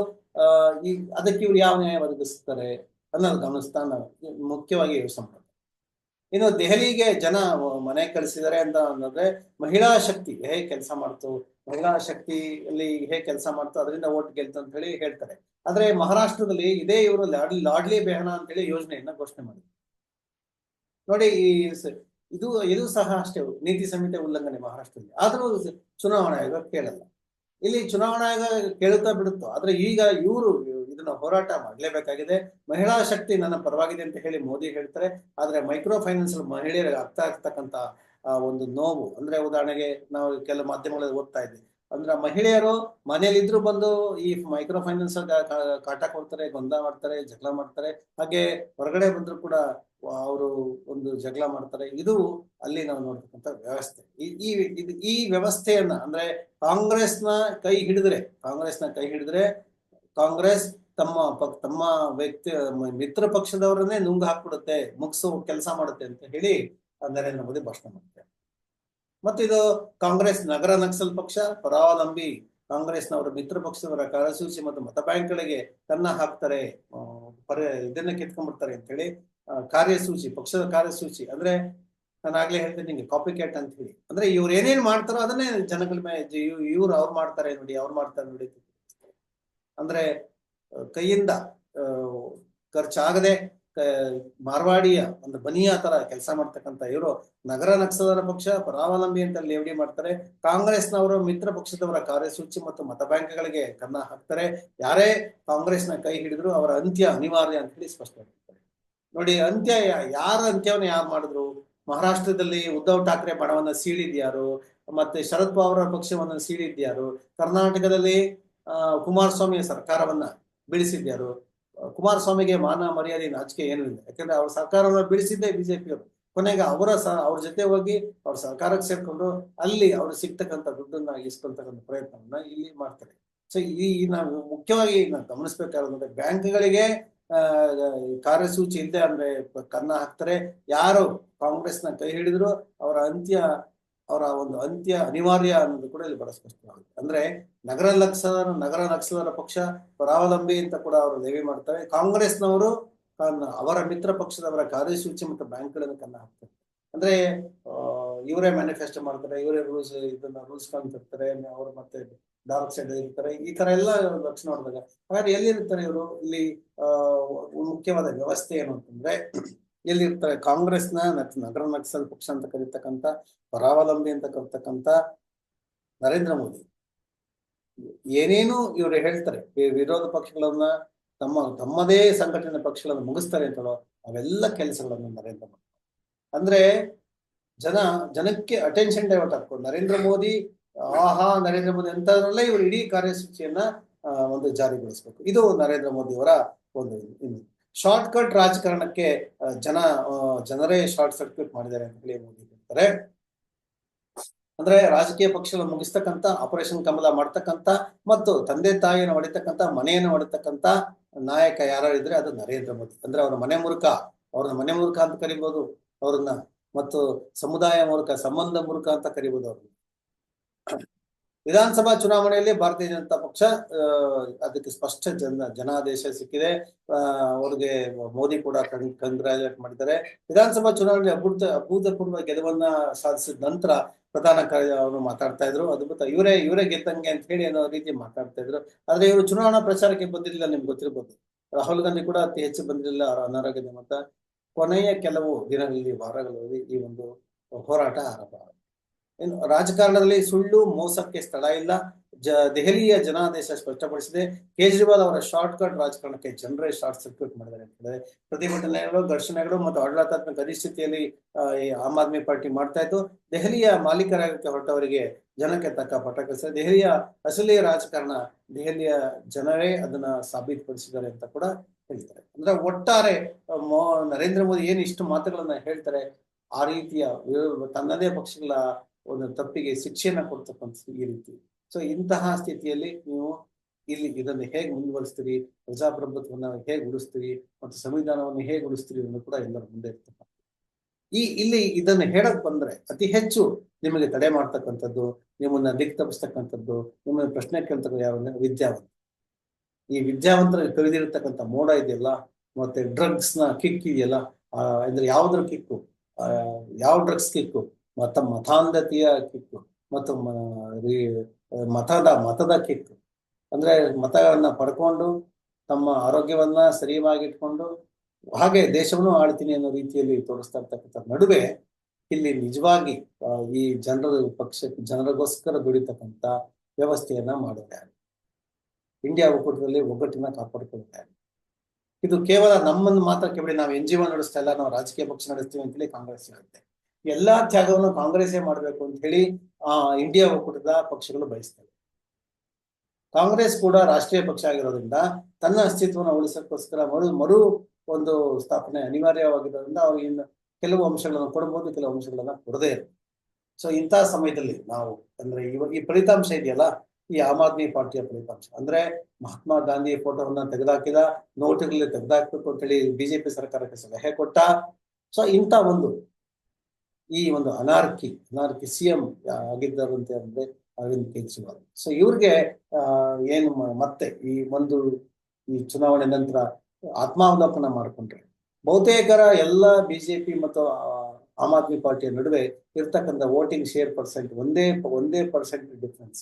ಈ, ಅದಕ್ಕೆ ಇವ್ರು ಯಾವ ನ್ಯಾಯ ಒದಗಿಸ್ತಾರೆ ಅನ್ನೋದು ಗಮನಿಸ್ತಾ ಮುಖ್ಯವಾಗಿ ಯೋಚನೆ ಇನ್ನು ದೆಹಲಿಗೆ ಜನ ಮನೆ ಕಳಿಸಿದ್ದಾರೆ ಅಂತ ಅನ್ನೋದ್ರೆ ಮಹಿಳಾ ಶಕ್ತಿ ಹೇಗೆ ಕೆಲಸ ಮಾಡ್ತು? ಮಹಿಳಾ ಶಕ್ತಿಯಲ್ಲಿ ಹೇಗೆ ಕೆಲಸ ಮಾಡ್ತು? ಅದರಿಂದ ಓಟ್ ಗೆಲ್ತು ಅಂತ ಹೇಳಿ ಹೇಳ್ತಾರೆ. ಆದ್ರೆ ಮಹಾರಾಷ್ಟ್ರದಲ್ಲಿ ಇದೇ ಇವರು ಲಾಡ್ಲಿ ಲಾಡ್ಲಿ ಬೇಹನ ಅಂತ ಹೇಳಿ ಯೋಜನೆಯನ್ನ ಘೋಷಣೆ ಮಾಡಿದ್ರು. ನೋಡಿ ಈ ಇದು ಇದು ಸಹ ಅಷ್ಟೇ ನೀತಿ ಸಂಹಿತೆ ಉಲ್ಲಂಘನೆ ಮಹಾರಾಷ್ಟ್ರದಲ್ಲಿ. ಆದ್ರೂ ಚುನಾವಣಾ ಆಯೋಗ ಕೇಳಲ್ಲ. ಇಲ್ಲಿ ಚುನಾವಣಾ ಆಯೋಗ ಕೇಳುತ್ತಾ ಬಿಡುತ್ತೋ? ಆದ್ರೆ ಈಗ ಇವರು ಇದನ್ನ ಹೋರಾಟ ಮಾಡ್ಲೇಬೇಕಾಗಿದೆ. ಮಹಿಳಾ ಶಕ್ತಿ ನನ್ನ ಪರವಾಗಿದೆ ಅಂತ ಹೇಳಿ ಮೋದಿ ಹೇಳ್ತಾರೆ. ಆದ್ರೆ ಮೈಕ್ರೋ ಫೈನಾನ್ಸ್ ಮಹಿಳೆಯರಿಗೆ ಅರ್ಥ ಆಗ್ತಕ್ಕಂತ ಒಂದು ನೋವು, ಅಂದ್ರೆ ಉದಾಹರಣೆಗೆ ನಾವು ಕೆಲವು ಮಾಧ್ಯಮಗಳಲ್ಲಿ ಓದ್ತಾ ಇದ್ವಿ. ಅಂದ್ರೆ ಮಹಿಳೆಯರು ಮನೇಲಿದ್ರು ಬಂದು ಈ ಮೈಕ್ರೋ ಫೈನಾನ್ಸ್ ಕಾಟ ಕೊಡ್ತಾರೆ, ಗೊಂದಲ ಮಾಡ್ತಾರೆ, ಜಗಳ ಮಾಡ್ತಾರೆ. ಹಾಗೆ ಹೊರಗಡೆ ಬಂದ್ರು ಕೂಡ ಅವರು ಒಂದು ಜಗಳ ಮಾಡ್ತಾರೆ. ಇದು ಅಲ್ಲಿ ನಾವು ನೋಡ್ತಕ್ಕಂಥ ವ್ಯವಸ್ಥೆ. ಈ ಈ ವ್ಯವಸ್ಥೆಯನ್ನ ಅಂದ್ರೆ ಕಾಂಗ್ರೆಸ್ನ ಕೈ ಹಿಡಿದ್ರೆ, ಕಾಂಗ್ರೆಸ್ನ ಕೈ ಹಿಡಿದ್ರೆ ಕಾಂಗ್ರೆಸ್ ತಮ್ಮ ಪಕ್, ತಮ್ಮ ವ್ಯಕ್ತಿ ಮಿತ್ರ ಪಕ್ಷದವರನ್ನೇ ನುಂಗು ಹಾಕ್ಬಿಡುತ್ತೆ, ಮುಗಿಸೋ ಕೆಲಸ ಮಾಡುತ್ತೆ ಅಂತ ಹೇಳಿ ನರೇಂದ್ರ ಮೋದಿ ಭಾಷಣ ಮಾಡ್ತಾರೆ. ಇದು ಕಾಂಗ್ರೆಸ್ ನಗರ ನಕ್ಸಲ್ ಪಕ್ಷ, ಪರಾವಲಂಬಿ ಕಾಂಗ್ರೆಸ್ನವರ ಮಿತ್ರ ಪಕ್ಷದವರ ಕಾರ್ಯಸೂಚಿ ಮತ್ತು ಮತ ಬ್ಯಾಂಕ್ಗಳಿಗೆ ಕನ್ನ ಹಾಕ್ತಾರೆ ಪರ, ಇದನ್ನ ಕಿತ್ಕೊಂಡ್ಬಿಡ್ತಾರೆ ಅಂತ ಹೇಳಿ ಕಾರ್ಯಸೂಚಿ, ಪಕ್ಷದ ಕಾರ್ಯಸೂಚಿ. ಅಂದ್ರೆ ನಾನು ಆಗ್ಲೇ ಹೇಳ್ತೇನೆ ನಿಂಗೆ ಕಾಪಿ ಕ್ಯಾಟ್ ಅಂತ ಹೇಳಿ. ಅಂದ್ರೆ ಇವ್ರು ಏನೇನ್ ಮಾಡ್ತಾರೋ ಅದನ್ನೇ ಜನಗಳ ಮೇಲೆ ಇವ್ರು ಅವ್ರು ಮಾಡ್ತಾರೆ ನೋಡಿ, ಅವ್ರು ಮಾಡ್ತಾರೆ ನೋಡಿ ಅಂದ್ರೆ ಕೈಯಿಂದ ಖರ್ಚಾಗದೆ ಮಾರ್ವಾಡಿಯ ಒಂದು ಬನಿಯ ತರ ಕೆಲಸ ಮಾಡ್ತಕ್ಕಂತ ಇವರು ನಗರ ನಕ್ಸಲರ ಪಕ್ಷ, ಪರಾವಲಂಬಿ ಅಂತ ಲೇವಡಿ ಮಾಡ್ತಾರೆ. ಕಾಂಗ್ರೆಸ್ನವರು ಮಿತ್ರ ಪಕ್ಷದವರ ಕಾರ್ಯಸೂಚಿ ಮತ್ತು ಮತ ಬ್ಯಾಂಕ್ಗಳಿಗೆ ಕನ್ನ ಹಾಕ್ತಾರೆ. ಯಾರೇ ಕಾಂಗ್ರೆಸ್ನ ಕೈ ಹಿಡಿದ್ರು ಅವರ ಅಂತ್ಯ ಅನಿವಾರ್ಯ ಅಂತ ಹೇಳಿ ಸ್ಪಷ್ಟ ಮಾಡ್ತಾರೆ. ನೋಡಿ, ಅಂತ್ಯ ಯಾರ ಅಂತ್ಯವನ್ನು ಯಾರು ಮಾಡಿದ್ರು? ಮಹಾರಾಷ್ಟ್ರದಲ್ಲಿ ಉದ್ಧವ್ ಠಾಕ್ರೆ ಬಣವನ್ನ ಸೀಳಿದ್ಯಾರು ಮತ್ತೆ ಶರದ್ ಪವಾರ್ ಪಕ್ಷವನ್ನ ಸೀಳಿದ್ಯಾರು ಕರ್ನಾಟಕದಲ್ಲಿ ಕುಮಾರಸ್ವಾಮಿಯ ಸರ್ಕಾರವನ್ನ ಬೀಳಿಸಿದ್ಯಾರು ಕುಮಾರಸ್ವಾಮಿಗೆ ಮಾನ ಮರ್ಯಾದೆ ನಾಚಿಕೆ ಏನೂ ಇಲ್ಲ. ಯಾಕಂದ್ರೆ ಅವ್ರ ಸರ್ಕಾರವನ್ನ ಬಿಜೆಪಿ ಅವರು ಕೊನೆಗೆ ಅವರ ಸ, ಅವ್ರ ಜೊತೆ ಹೋಗಿ ಅವ್ರ ಸರ್ಕಾರಕ್ಕೆ ಸೇರ್ಕೊಂಡು ಅಲ್ಲಿ ಅವ್ರು ಸಿಗ್ತಕ್ಕಂಥ ದುಡ್ಡನ್ನ ಇಸ್ಕೊಳ್ತಕ್ಕಂಥ ಪ್ರಯತ್ನವನ್ನ ಇಲ್ಲಿ ಮಾಡ್ತಾರೆ. ಸೊ ಈ ನಾವು ಮುಖ್ಯವಾಗಿ ನಾವು ಗಮನಿಸ್ಬೇಕಾದ್ರೆ ಬ್ಯಾಂಕ್ಗಳಿಗೆ ಕಾರ್ಯಸೂಚಿ ಇಲ್ಲದೆ ಅಂದ್ರೆ ಕನ್ನ ಹಾಕ್ತಾರೆ. ಯಾರು ಕಾಂಗ್ರೆಸ್ನ ಕೈ ಹಿಡಿದ್ರು ಅವರ ಅಂತ್ಯ ಅವರ ಒಂದು ಅಂತ್ಯ ಅನಿವಾರ್ಯ ಅನ್ನೋದು ಕೂಡ ಇಲ್ಲಿ ಬಹಳ ಸ್ಪಷ್ಟವಾಗುತ್ತೆ. ಅಂದ್ರೆ ನಗರ ನಕ್ಸಲರ ನಗರ ನಕ್ಸಲರ ಪಕ್ಷ ಪರಾವಲಂಬಿ ಅಂತ ಕೂಡ ಅವರು ದೇವಿ ಮಾಡ್ತಾರೆ. ಕಾಂಗ್ರೆಸ್ನವರು ಅವರ ಮಿತ್ರ ಪಕ್ಷದವರ ಕಾರ್ಯಸೂಚಿ ಮತ್ತು ಬ್ಯಾಂಕ್ಗಳನ್ನು ಕನ್ನ ಹಾಕ್ತಾರೆ. ಅಂದ್ರೆ ಇವರೇ ಮ್ಯಾನಿಫೆಸ್ಟೋ ಮಾಡ್ತಾರೆ, ಇವರೇ ರೂಲ್ಸ್, ಇದನ್ನ ರೂಲ್ಸ್ ಕಾಣ್ತಿರ್ತಾರೆ, ಅವರು ಮತ್ತೆ ಡಾರ್ಕ್ ಸೈಡ್ ಇರ್ತಾರೆ, ಈ ತರ ಎಲ್ಲ ಲಕ್ಷಣ ನೋಡಿದಾಗ. ಹಾಗಾದ್ರೆ ಎಲ್ಲಿರ್ತಾರೆ ಇವರು? ಇಲ್ಲಿ ಮುಖ್ಯವಾದ ವ್ಯವಸ್ಥೆ ಏನು ಅಂತಂದ್ರೆ ಎಲ್ಲಿರ್ತಾರೆ? ಕಾಂಗ್ರೆಸ್ನ ನಗರ ನಕ್ಸಲ್ ಪಕ್ಷ ಅಂತ ಕರೀತಕ್ಕಂಥ, ಪರಾವಲಂಬಿ ಅಂತ ಕರೀತಕ್ಕಂತ ನರೇಂದ್ರ ಮೋದಿ. ಏನೇನು ಇವರು ಹೇಳ್ತಾರೆ ವಿರೋಧ ಪಕ್ಷಗಳನ್ನ ತಮ್ಮ, ತಮ್ಮದೇ ಸಂಘಟನೆ ಪಕ್ಷಗಳನ್ನು ಮುಗಿಸ್ತಾರೆ ಅಂತಲೋ ಅವೆಲ್ಲ ಕೆಲಸಗಳನ್ನು ನರೇಂದ್ರ ಮೋದಿ. ಅಂದ್ರೆ ಜನ, ಜನಕ್ಕೆ ಅಟೆನ್ಷನ್ ಡೈವರ್ಟ್ ಆಗ್ತದೆ. ನರೇಂದ್ರ ಮೋದಿ, ಆಹಾ ನರೇಂದ್ರ ಮೋದಿ ಅಂತದ್ರಲ್ಲೇ ಇವರು ಇಡೀ ಕಾರ್ಯಸೂಚಿಯನ್ನ ಒಂದು ಜಾರಿಗೊಳಿಸಬೇಕು. ಇದು ನರೇಂದ್ರ ಮೋದಿ ಅವರ ಒಂದು ಶಾರ್ಟ್ ಕಟ್ ರಾಜಕಾರಣಕ್ಕೆ ಜನ ಜನರೇ ಶಾರ್ಟ್ ಸರ್ಕ್ಯೂಟ್ ಮಾಡಿದ್ದಾರೆ ಅಂತ ಹೇಳಿ ಮೋದಿ ಹೇಳ್ತಾರೆ. ಅಂದ್ರೆ ರಾಜಕೀಯ ಪಕ್ಷಗಳು ಮುಗಿಸ್ತಕ್ಕಂತ ಆಪರೇಷನ್ ಕಮಲ ಮಾಡ್ತಕ್ಕಂತ ಮತ್ತು ತಂದೆ ತಾಯಿಯನ್ನು ಹೊಡಿತಕ್ಕಂತ ಮನೆಯನ್ನು ಹೊಡಿತಕ್ಕಂತ ನಾಯಕ ಯಾರು ಇದ್ರೆ ಅದು ನರೇಂದ್ರ ಮೋದಿ. ಅಂದ್ರೆ ಅವ್ರ ಮನೆ ಮೂಲಕ ಅವ್ರನ್ನ ಮನೆ ಮೂಲಕ ಅಂತ ಕರಿಬಹುದು ಅವ್ರನ್ನ ಮತ್ತು ಸಮುದಾಯ ಮೂಲಕ ಸಂಬಂಧ ಮೂಲಕ ಅಂತ ಕರಿಬಹುದು ಅವ್ರನ್ನ. ವಿಧಾನಸಭಾ ಚುನಾವಣೆಯಲ್ಲಿ ಭಾರತೀಯ ಜನತಾ ಪಕ್ಷ ಅದಕ್ಕೆ ಸ್ಪಷ್ಟ ಜನ, ಜನಾದೇಶ ಸಿಕ್ಕಿದೆ. ಅವ್ರಿಗೆ ಮೋದಿ ಕೂಡ ಕಂಗ್ರಾಜುಲೇಟ್ ಮಾಡಿದ್ದಾರೆ. ವಿಧಾನಸಭಾ ಚುನಾವಣೆ ಅಭೂತ, ಅಭೂತಪೂರ್ವ ಗೆಲುವನ್ನ ಸಾಧಿಸಿದ ನಂತರ ಪ್ರಧಾನ ಕಾರ್ಯ ಅವರು ಮಾತಾಡ್ತಾ ಇದ್ರು. ಅದ್ಭುತ ಇವರೇ ಇವರೇ ಗೆದ್ದಂಗೆ ಅಂತ ಹೇಳಿ ಅನ್ನೋ ರೀತಿ ಮಾತಾಡ್ತಾ ಇದ್ರು. ಆದ್ರೆ ಇವರು ಚುನಾವಣಾ ಪ್ರಚಾರಕ್ಕೆ ಬಂದಿರಲಿಲ್ಲ ನಿಮ್ಗೆ ಗೊತ್ತಿರ್ಬೋದು. ರಾಹುಲ್ ಗಾಂಧಿ ಕೂಡ ಅತಿ ಹೆಚ್ಚು ಬಂದಿರಲಿಲ್ಲ, ಅವರ ಅನಾರೋಗ್ಯದ ಮತ ಕೊನೆಯ ಕೆಲವು ದಿನಗಳಲ್ಲಿ, ವಾರಗಳಲ್ಲಿ ಈ ಒಂದು ಹೋರಾಟ ಆರಂಭ ಇನ್ನು ರಾಜಕಾರಣದಲ್ಲಿ ಸುಳ್ಳು, ಮೋಸಕ್ಕೆ ಸ್ಥಳ ಇಲ್ಲ. ಜ, ದೆಹಲಿಯ ಜನಾದೇಶ ಸ್ಪಷ್ಟಪಡಿಸಿದೆ. ಕೇಜ್ರಿವಾಲ್ ಅವರ ಶಾರ್ಟ್ ಕಟ್ ರಾಜಕಾರಣಕ್ಕೆ ಜನರೇ ಶಾರ್ಟ್ ಸರ್ಕ್ಯೂಟ್ ಮಾಡಿದ್ದಾರೆ ಅಂತ ಹೇಳಿದ್ರೆ ಪ್ರತಿಭಟನೆಗಳು, ಘರ್ಷಣೆಗಳು ಮತ್ತು ಆಡಳಿತಾತ್ಮಕ ಈ ಆಮ್ ಆದ್ಮಿ ಪಾರ್ಟಿ ಮಾಡ್ತಾ ಇತ್ತು. ದೆಹಲಿಯ ಮಾಲೀಕರಾಗಕ್ಕೆ ಹೊರಟವರಿಗೆ ಜನಕ್ಕೆ ತಕ್ಕ ಪಟ ಕಲಿಸಿದೆ. ದೆಹಲಿಯ ಅಸಲಿ ರಾಜಕಾರಣ ದೆಹಲಿಯ ಜನರೇ ಅದನ್ನ ಸಾಬೀತುಪಡಿಸಿದ್ದಾರೆ ಅಂತ ಕೂಡ ಹೇಳ್ತಾರೆ. ಅಂದ್ರೆ ಒಟ್ಟಾರೆ ನರೇಂದ್ರ ಮೋದಿ ಏನು ಇಷ್ಟು ಮಾತುಗಳನ್ನ ಹೇಳ್ತಾರೆ, ಆ ರೀತಿಯ ತನ್ನದೇ ಪಕ್ಷಗಳ ಒಂದು ತಪ್ಪಿಗೆ ಶಿಕ್ಷೆಯನ್ನ ಕೊಡ್ತಕ್ಕಂಥದ್ದು ಈ ರೀತಿ. ಸೊ ಇಂತಹ ಸ್ಥಿತಿಯಲ್ಲಿ ನೀವು ಇಲ್ಲಿ ಇದನ್ನು ಹೇಗೆ ಮುಂದುವರಿಸ್ತೀರಿ, ಪ್ರಜಾಪ್ರಭುತ್ವವನ್ನು ಹೇಗೆ ಉಳಿಸ್ತೀರಿ ಮತ್ತು ಸಂವಿಧಾನವನ್ನು ಹೇಗೆ ಉಳಿಸ್ತೀರಿ ಅನ್ನೋದು ಕೂಡ ಎಲ್ಲರ ಮುಂದೆ ಇರ್ತಕ್ಕಂಥ ಈ, ಇಲ್ಲಿ ಇದನ್ನು ಹೇಳಕ್ ಬಂದ್ರೆ ಅತಿ ಹೆಚ್ಚು ನಿಮಗೆ ತಡೆ ಮಾಡ್ತಕ್ಕಂಥದ್ದು, ನಿಮ್ಮನ್ನ ದಿಕ್ ತಪ್ಪಿಸ್ತಕ್ಕಂಥದ್ದು ನಿಮ್ಮನ್ನ ಪ್ರಶ್ನೆ ಕೇಳ್ತಕ್ಕ ಯಾವ ವಿದ್ಯಾವಂತ. ಈ ವಿದ್ಯಾವಂತರ ಕವಿದಿರ್ತಕ್ಕಂಥ ಮೋಡ ಇದೆಯಲ್ಲ, ಮತ್ತೆ ಡ್ರಗ್ಸ್ನ ಕಿಕ್ ಇದೆಯಲ್ಲ ಅಂದ್ರೆ ಯಾವ್ದ್ರ ಕಿಕ್ಕು ಯಾವ ಡ್ರಗ್ಸ್ ಕಿಕ್ಕು ಮತ ಮತಾಂಧತೆಯ ಕಿಕ್ಕು, ಮತ್ತು ಮತದ ಮತದ ಕಿಕ್ಕು. ಅಂದ್ರೆ ಮತಗಳನ್ನ ಪಡ್ಕೊಂಡು ತಮ್ಮ ಆರೋಗ್ಯವನ್ನ ಸರಿಯಾಗಿಟ್ಕೊಂಡು ಹಾಗೆ ದೇಶವನ್ನು ಆಳ್ತೀನಿ ಅನ್ನೋ ರೀತಿಯಲ್ಲಿ ತೋರಿಸ್ತಾ ಇರ್ತಕ್ಕಂಥ ನಡುವೆ ಇಲ್ಲಿ ನಿಜವಾಗಿ ಈ ಜನರ ಪಕ್ಷ, ಜನರಿಗೋಸ್ಕರ ದುಡಿತಕ್ಕಂಥ ವ್ಯವಸ್ಥೆಯನ್ನ ಮಾಡಿದ್ದಾರೆ. ಇಂಡಿಯಾ ಒಕ್ಕೂಟದಲ್ಲಿ ಒಗ್ಗಟ್ಟಿನ ಕಾಪಾಡಿಕೊಂಡಿದ್ದಾರೆ ಇದು ಕೇವಲ ನಮ್ಮನ್ನು ಮಾತ್ರ ಕೇಳಿ ನಾವು ಎನ್ ಜಿ ಒ ನಡೆಸ್ತಾ ಇಲ್ಲ, ನಾವು ರಾಜಕೀಯ ಪಕ್ಷ ನಡೆಸ್ತೀವಿ ಅಂತೇಳಿ ಕಾಂಗ್ರೆಸ್ ಹೇಳುತ್ತೆ ಎಲ್ಲಾ ತ್ಯಾಗವನ್ನು ಕಾಂಗ್ರೆಸ್ಸೇ ಮಾಡಬೇಕು ಅಂತ ಹೇಳಿ, ಆ ಇಂಡಿಯಾ ಒಕ್ಕೂಟದ ಪಕ್ಷಗಳು ಬಯಸ್ತವೆ. ಕಾಂಗ್ರೆಸ್ ಕೂಡ ರಾಷ್ಟ್ರೀಯ ಪಕ್ಷ ಆಗಿರೋದ್ರಿಂದ ತನ್ನ ಅಸ್ತಿತ್ವವನ್ನು ಉಳಿಸೋಕ್ಕೋಸ್ಕರ ಮರು ಮರು ಒಂದು ಸ್ಥಾಪನೆ ಅನಿವಾರ್ಯವಾಗಿರೋದ್ರಿಂದ ಅವ್ರಿಗೆ ಕೆಲವು ಅಂಶಗಳನ್ನು ಕೊಡಬಹುದು ಕೆಲವು ಅಂಶಗಳನ್ನ ಕೊಡದೇ ಇರುತ್ತೆ ಸೊ ಇಂತಹ ಸಮಯದಲ್ಲಿ ನಾವು, ಅಂದ್ರೆ ಇವಾಗ ಈ ಫಲಿತಾಂಶ ಇದೆಯಲ್ಲ, ಈ ಆಮ್ ಆದ್ಮಿ ಪಾರ್ಟಿಯ ಫಲಿತಾಂಶ. ಅಂದ್ರೆ ಮಹಾತ್ಮ ಗಾಂಧಿ ಫೋಟೋವನ್ನ ತೆಗೆದಾಕಿದ ನೋಟುಗಳಲ್ಲಿ ತೆಗೆದಾಕ್ಬೇಕು ಅಂತೇಳಿ ಬಿಜೆಪಿ ಸರ್ಕಾರಕ್ಕೆ ಸಲಹೆ ಕೊಟ್ಟ ಸೊ ಇಂಥ ಒಂದು ಈ ಒಂದು ಅನಾರ್ಕಿ ಅನಾರ್ಕಿ ಸಿ ಎಂ ಅಂತ ಅಂದ್ರೆ ಅರವಿಂದ್ ಕೇಜ್ರಿವಾಲ್. ಸೊ ಇವ್ರಿಗೆ ಏನು ಮತ್ತೆ ಈ ಒಂದು, ಈ ಚುನಾವಣೆ ನಂತರ ಆತ್ಮಾವಲೋಕನ ಮಾಡಿಕೊಂಡ್ರೆ. ಬಹುತೇಕರ ಎಲ್ಲ ಬಿಜೆಪಿ ಮತ್ತು ಆಮ್ ಆದ್ಮಿ ಪಾರ್ಟಿಯ ನಡುವೆ ಇರ್ತಕ್ಕಂಥ ವೋಟಿಂಗ್ ಶೇರ್ ಪರ್ಸೆಂಟ್ ಒಂದೇ ಒಂದೇ percent difference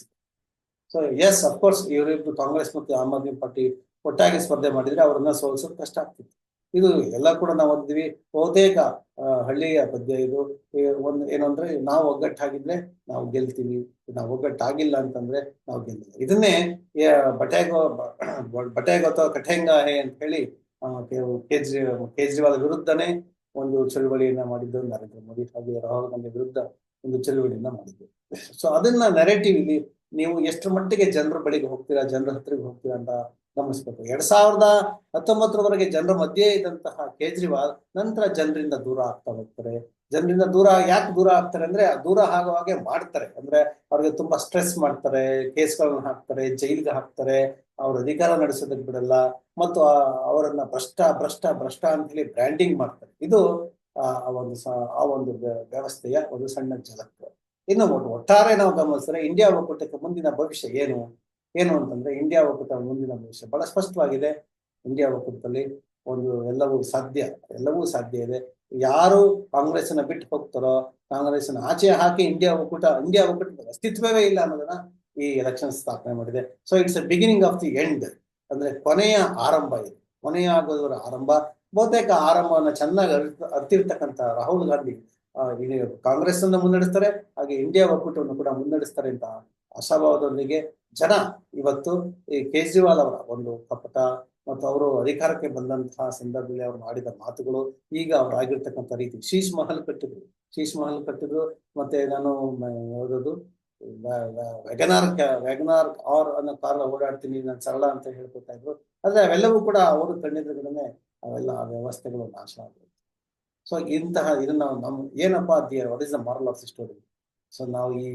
so yes of course ಇವರಿಬ್ರು ಕಾಂಗ್ರೆಸ್ ಮತ್ತು ಆಮ್ ಆದ್ಮಿ ಪಾರ್ಟಿ ಒಟ್ಟಾಗಿ ಸ್ಪರ್ಧೆ ಮಾಡಿದ್ರೆ ಅವ್ರನ್ನ ಸೋಲಿಸೋದು ಕಷ್ಟ ಆಗ್ತಿತ್ತು. ಇದು ಎಲ್ಲ ಕೂಡ ನಾವು ಓದಿದ್ವಿ ಬಹುತೇಕ ಹಳ್ಳಿಯ ಪದ್ಯ ಇದು. ಒಂದು ಏನು ಅಂದ್ರೆ, ನಾವು ಒಗ್ಗಟ್ಟಾಗಿದ್ರೆ ನಾವು ಗೆಲ್ತೀವಿ, ನಾವು ಒಗ್ಗಟ್ಟಾಗಿಲ್ಲ ಅಂತಂದ್ರೆ ನಾವು ಗೆಲ್ಲ ಇದನ್ನೇ ಬಟೇಗೋ ಬಟೆಗೋ ಅಥವಾ ಕಠೆಂಗ ಹೇ ಅಂತ ಹೇಳಿ ಕೇಜ್ರಿ, ಕೇಜ್ರಿವಾಲ್ ವಿರುದ್ಧನೇ ಒಂದು ಚಳುವಳಿಯನ್ನ ಮಾಡಿದ್ದು ನರೇಂದ್ರ ಮೋದಿ ಹಾಗೆ ರಾಹುಲ್ ಗಾಂಧಿ ವಿರುದ್ಧ ಒಂದು ಚಳುವಳಿಯನ್ನ ಮಾಡಿದ್ದು. ಸೊ ಅದನ್ನ ನೆರೆಟಿವ್ ಇಲ್ಲಿ ನೀವು ಎಷ್ಟು ಮಟ್ಟಿಗೆ ಜನರ ಬಳಿಗೆ ಹೋಗ್ತೀರಾ, ಜನರ ಹತ್ತಿರಕ್ಕೆ ಹೋಗ್ತೀರಾ ಅಂತ ಗಮನಿಸ್ಬೇಕು. ಎರಡ್ ಸಾವಿರದ ಹತ್ತೊಂಬತ್ತರವರೆಗೆ ಜನರ ಮಧ್ಯೆ ಇದ್ದಂತಹ ಕೇಜ್ರಿವಾಲ್ ನಂತರ ಜನರಿಂದ ದೂರ ಆಗ್ತಾ ಹೋಗ್ತಾರೆ. ಜನರಿಂದ ದೂರ ಯಾಕೆ ದೂರ ಆಗ್ತಾರೆ ಅಂದ್ರೆ ದೂರ ಆಗೋ ಹಾಗೆ ಮಾಡ್ತಾರೆ. ಅಂದ್ರೆ ಅವ್ರಿಗೆ ತುಂಬಾ ಸ್ಟ್ರೆಸ್ ಮಾಡ್ತಾರೆ, ಕೇಸ್ಗಳನ್ನ ಹಾಕ್ತಾರೆ, ಜೈಲ್ಗೆ ಹಾಕ್ತಾರೆ, ಅವ್ರ ಅಧಿಕಾರ ನಡೆಸೋದಕ್ಕೆ ಬಿಡಲ್ಲ, ಮತ್ತು ಅವರನ್ನ ಭ್ರಷ್ಟ ಭ್ರಷ್ಟ ಭ್ರಷ್ಟ ಅಂತ ಹೇಳಿ ಬ್ರ್ಯಾಂಡಿಂಗ್ ಮಾಡ್ತಾರೆ. ಇದು ಆ ಒಂದು ಆ ಒಂದು ವ್ಯವಸ್ಥೆಯ ಒಂದು ಸಣ್ಣ ಜಲಕ್ಕೆ ಇನ್ನು ಒಟ್ಟಾರೆ ನಾವು ಗಮನಿಸಿದ್ರೆ, ಇಂಡಿಯಾ ಒಕ್ಕೂಟಕ್ಕೆ ಮುಂದಿನ ಭವಿಷ್ಯ ಏನು? ಏನು ಅಂತಂದ್ರೆ ಇಂಡಿಯಾ ಒಕ್ಕೂಟ ಮುಂದಿನ ಭವಿಷ್ಯ ಬಹಳ ಸ್ಪಷ್ಟವಾಗಿದೆ. ಇಂಡಿಯಾ ಒಕ್ಕೂಟದಲ್ಲಿ ಒಂದು ಎಲ್ಲವೂ ಸಾಧ್ಯ ಎಲ್ಲವೂ ಸಾಧ್ಯ ಇದೆ. ಯಾರು ಕಾಂಗ್ರೆಸ್ನ ಬಿಟ್ಟು ಹೋಗ್ತಾರೋ, ಕಾಂಗ್ರೆಸ್ನ ಆಚೆ ಹಾಕಿ ಇಂಡಿಯಾ ಒಕ್ಕೂಟ ಇಂಡಿಯಾ ಒಕ್ಕೂಟದ ಅಸ್ತಿತ್ವವೇ ಇಲ್ಲ ಅನ್ನೋದನ್ನ ಈ ಎಲೆಕ್ಷನ್ ಸ್ಥಾಪನೆ ಮಾಡಿದೆ. So it's a beginning of the end ಅಂದ್ರೆ ಕೊನೆಯ ಆರಂಭ ಇದು. ಕೊನೆಯ ಆಗೋದರ ಆರಂಭ, ಬಹುತೇಕ ಆರಂಭವನ್ನು ಚೆನ್ನಾಗಿ ಅರ್ಥ, ಅರ್ತಿರ್ತಕ್ಕಂಥ ರಾಹುಲ್ ಗಾಂಧಿ ಕಾಂಗ್ರೆಸ್ ಅನ್ನು ಮುನ್ನಡೆಸ್ತಾರೆ, ಹಾಗೆ ಇಂಡಿಯಾ ಒಕ್ಕೂಟವನ್ನು ಕೂಡ ಮುನ್ನಡೆಸ್ತಾರೆ ಅಂತ ಆಶಾಭಾವದೊಂದಿಗೆ ಜನ ಇವತ್ತು ಈ ಕೇಜ್ರಿವಾಲ್ ಅವರ ಒಂದು ಕಪಟ ಮತ್ತು ಅವರು ಅಧಿಕಾರಕ್ಕೆ ಬಂದಂತಹ ಸಂದರ್ಭದಲ್ಲಿ ಅವರು ಮಾಡಿದ ಮಾತುಗಳು ಈಗ ಅವ್ರು ಆಗಿರ್ತಕ್ಕಂಥ ರೀತಿ. ಶೀಶ್ ಮಹಲ್ ಕಟ್ಟಿದ್ರು. ಶೀಶ್ ಮಹಲ್ ಕಟ್ಟಿದ್ರು. ಮತ್ತೆ ನಾನು ಓದೋದು Wagon R Wagon R R ಅನ್ನೋ ಕಾರ್ ಓಡಾಡ್ತೀನಿ, ನಾನು ಸರಳ ಅಂತ ಹೇಳ್ಕೊತಾ ಇದ್ರು. ಆದ್ರೆ ಅವೆಲ್ಲವೂ ಕೂಡ ಅವರು ಕಣ್ಣಿದ್ರಗಡೆ ಅವೆಲ್ಲ ವ್ಯವಸ್ಥೆಗಳು ನಾಶ ಆಗುತ್ತೆ ಸೊ ಇಂತಹ ಇದನ್ನ ನಮ್ ಏನಪ್ಪಾ ಅಧ್ಯಯನ what is the moral of the story so ನಾವು ಈ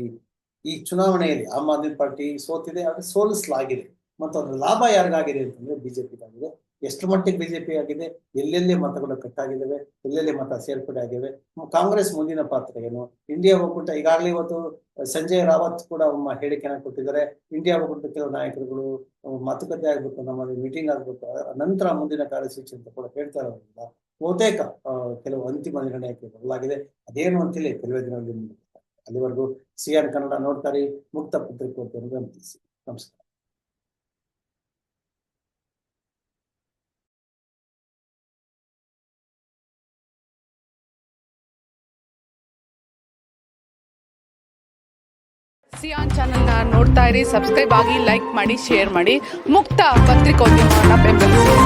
ಈ ಚುನಾವಣೆಯಲ್ಲಿ ಆಮ್ ಆದ್ಮಿ ಪಾರ್ಟಿ ಸೋತಿದೆ ಅದು ಸೋಲಿಸಲಾಗಿದೆ. ಮತ್ತು ಅದರ ಲಾಭ ಯಾರಿಗಾಗಿದೆ ಅಂತಂದ್ರೆ ಬಿಜೆಪಿಗಾಗಿದೆ ಎಷ್ಟು ಮಟ್ಟಿಗೆ ಬಿಜೆಪಿ ಆಗಿದೆ, ಎಲ್ಲೆಲ್ಲಿ ಮತಗಳು ಕಟ್ಟಾಗಿದ್ದಾವೆ, ಎಲ್ಲೆಲ್ಲಿ ಮತ ಸೇರ್ಪಡೆ ಆಗಿವೆ ಕಾಂಗ್ರೆಸ್ ಮುಂದಿನ ಪಾತ್ರ ಏನು? ಇಂಡಿಯಾ ಒಕ್ಕೂಟ ಈಗಾಗಲೇ ಇವತ್ತು ಸಂಜಯ್ ರಾವತ್ ಕೂಡ ಒಮ್ಮ ಹೇಳಿಕೆನ ಕೊಟ್ಟಿದ್ದಾರೆ. ಇಂಡಿಯಾ ಒಕ್ಕೂಟ ಕೆಲವು ನಾಯಕರುಗಳು ಮಾತುಕತೆ ಆಗ್ಬೇಕು, ನಮ್ಮಲ್ಲಿ ಮೀಟಿಂಗ್ ಆಗ್ಬೇಕು ನಂತರ ಮುಂದಿನ ಕಾರ್ಯಸೂಚಿ ಅಂತ ಕೂಡ ಹೇಳ್ತಾ ಇರೋದ್ರಿಂದ ಬಹುತೇಕ ಕೆಲವು ಅಂತಿಮ ನಿರ್ಣಯಕ್ಕೆ ಬರಲಾಗಿದೆ ಅದೇನು ಅಂತೇಳಿ ಕೆಲವೇ ದಿನಗಳಲ್ಲಿ. ಅಲ್ಲಿವರೆಗೂ ಸಿ ಆರ್ ಕನ್ನಡ ನೋಡ್ತಾರೆ. ಮುಕ್ತ ಪತ್ರಿಕೋದ್ಯಮ ಗಮನಿಸಿ ನಮಸ್ಕಾರ. ಸಿಯಾನ್ ಚಾನೆಲ್ನ ನೋಡ್ತಾ ಇರಿ, ಸಬ್ಸ್ಕ್ರೈಬ್ ಆಗಿ ಲೈಕ್ ಮಾಡಿ, ಶೇರ್ ಮಾಡಿ. ಮುಕ್ತ ಪತ್ರಿಕೋದ್ಯಮವನ್ನು ಬೆಂಬಲಿಸಿ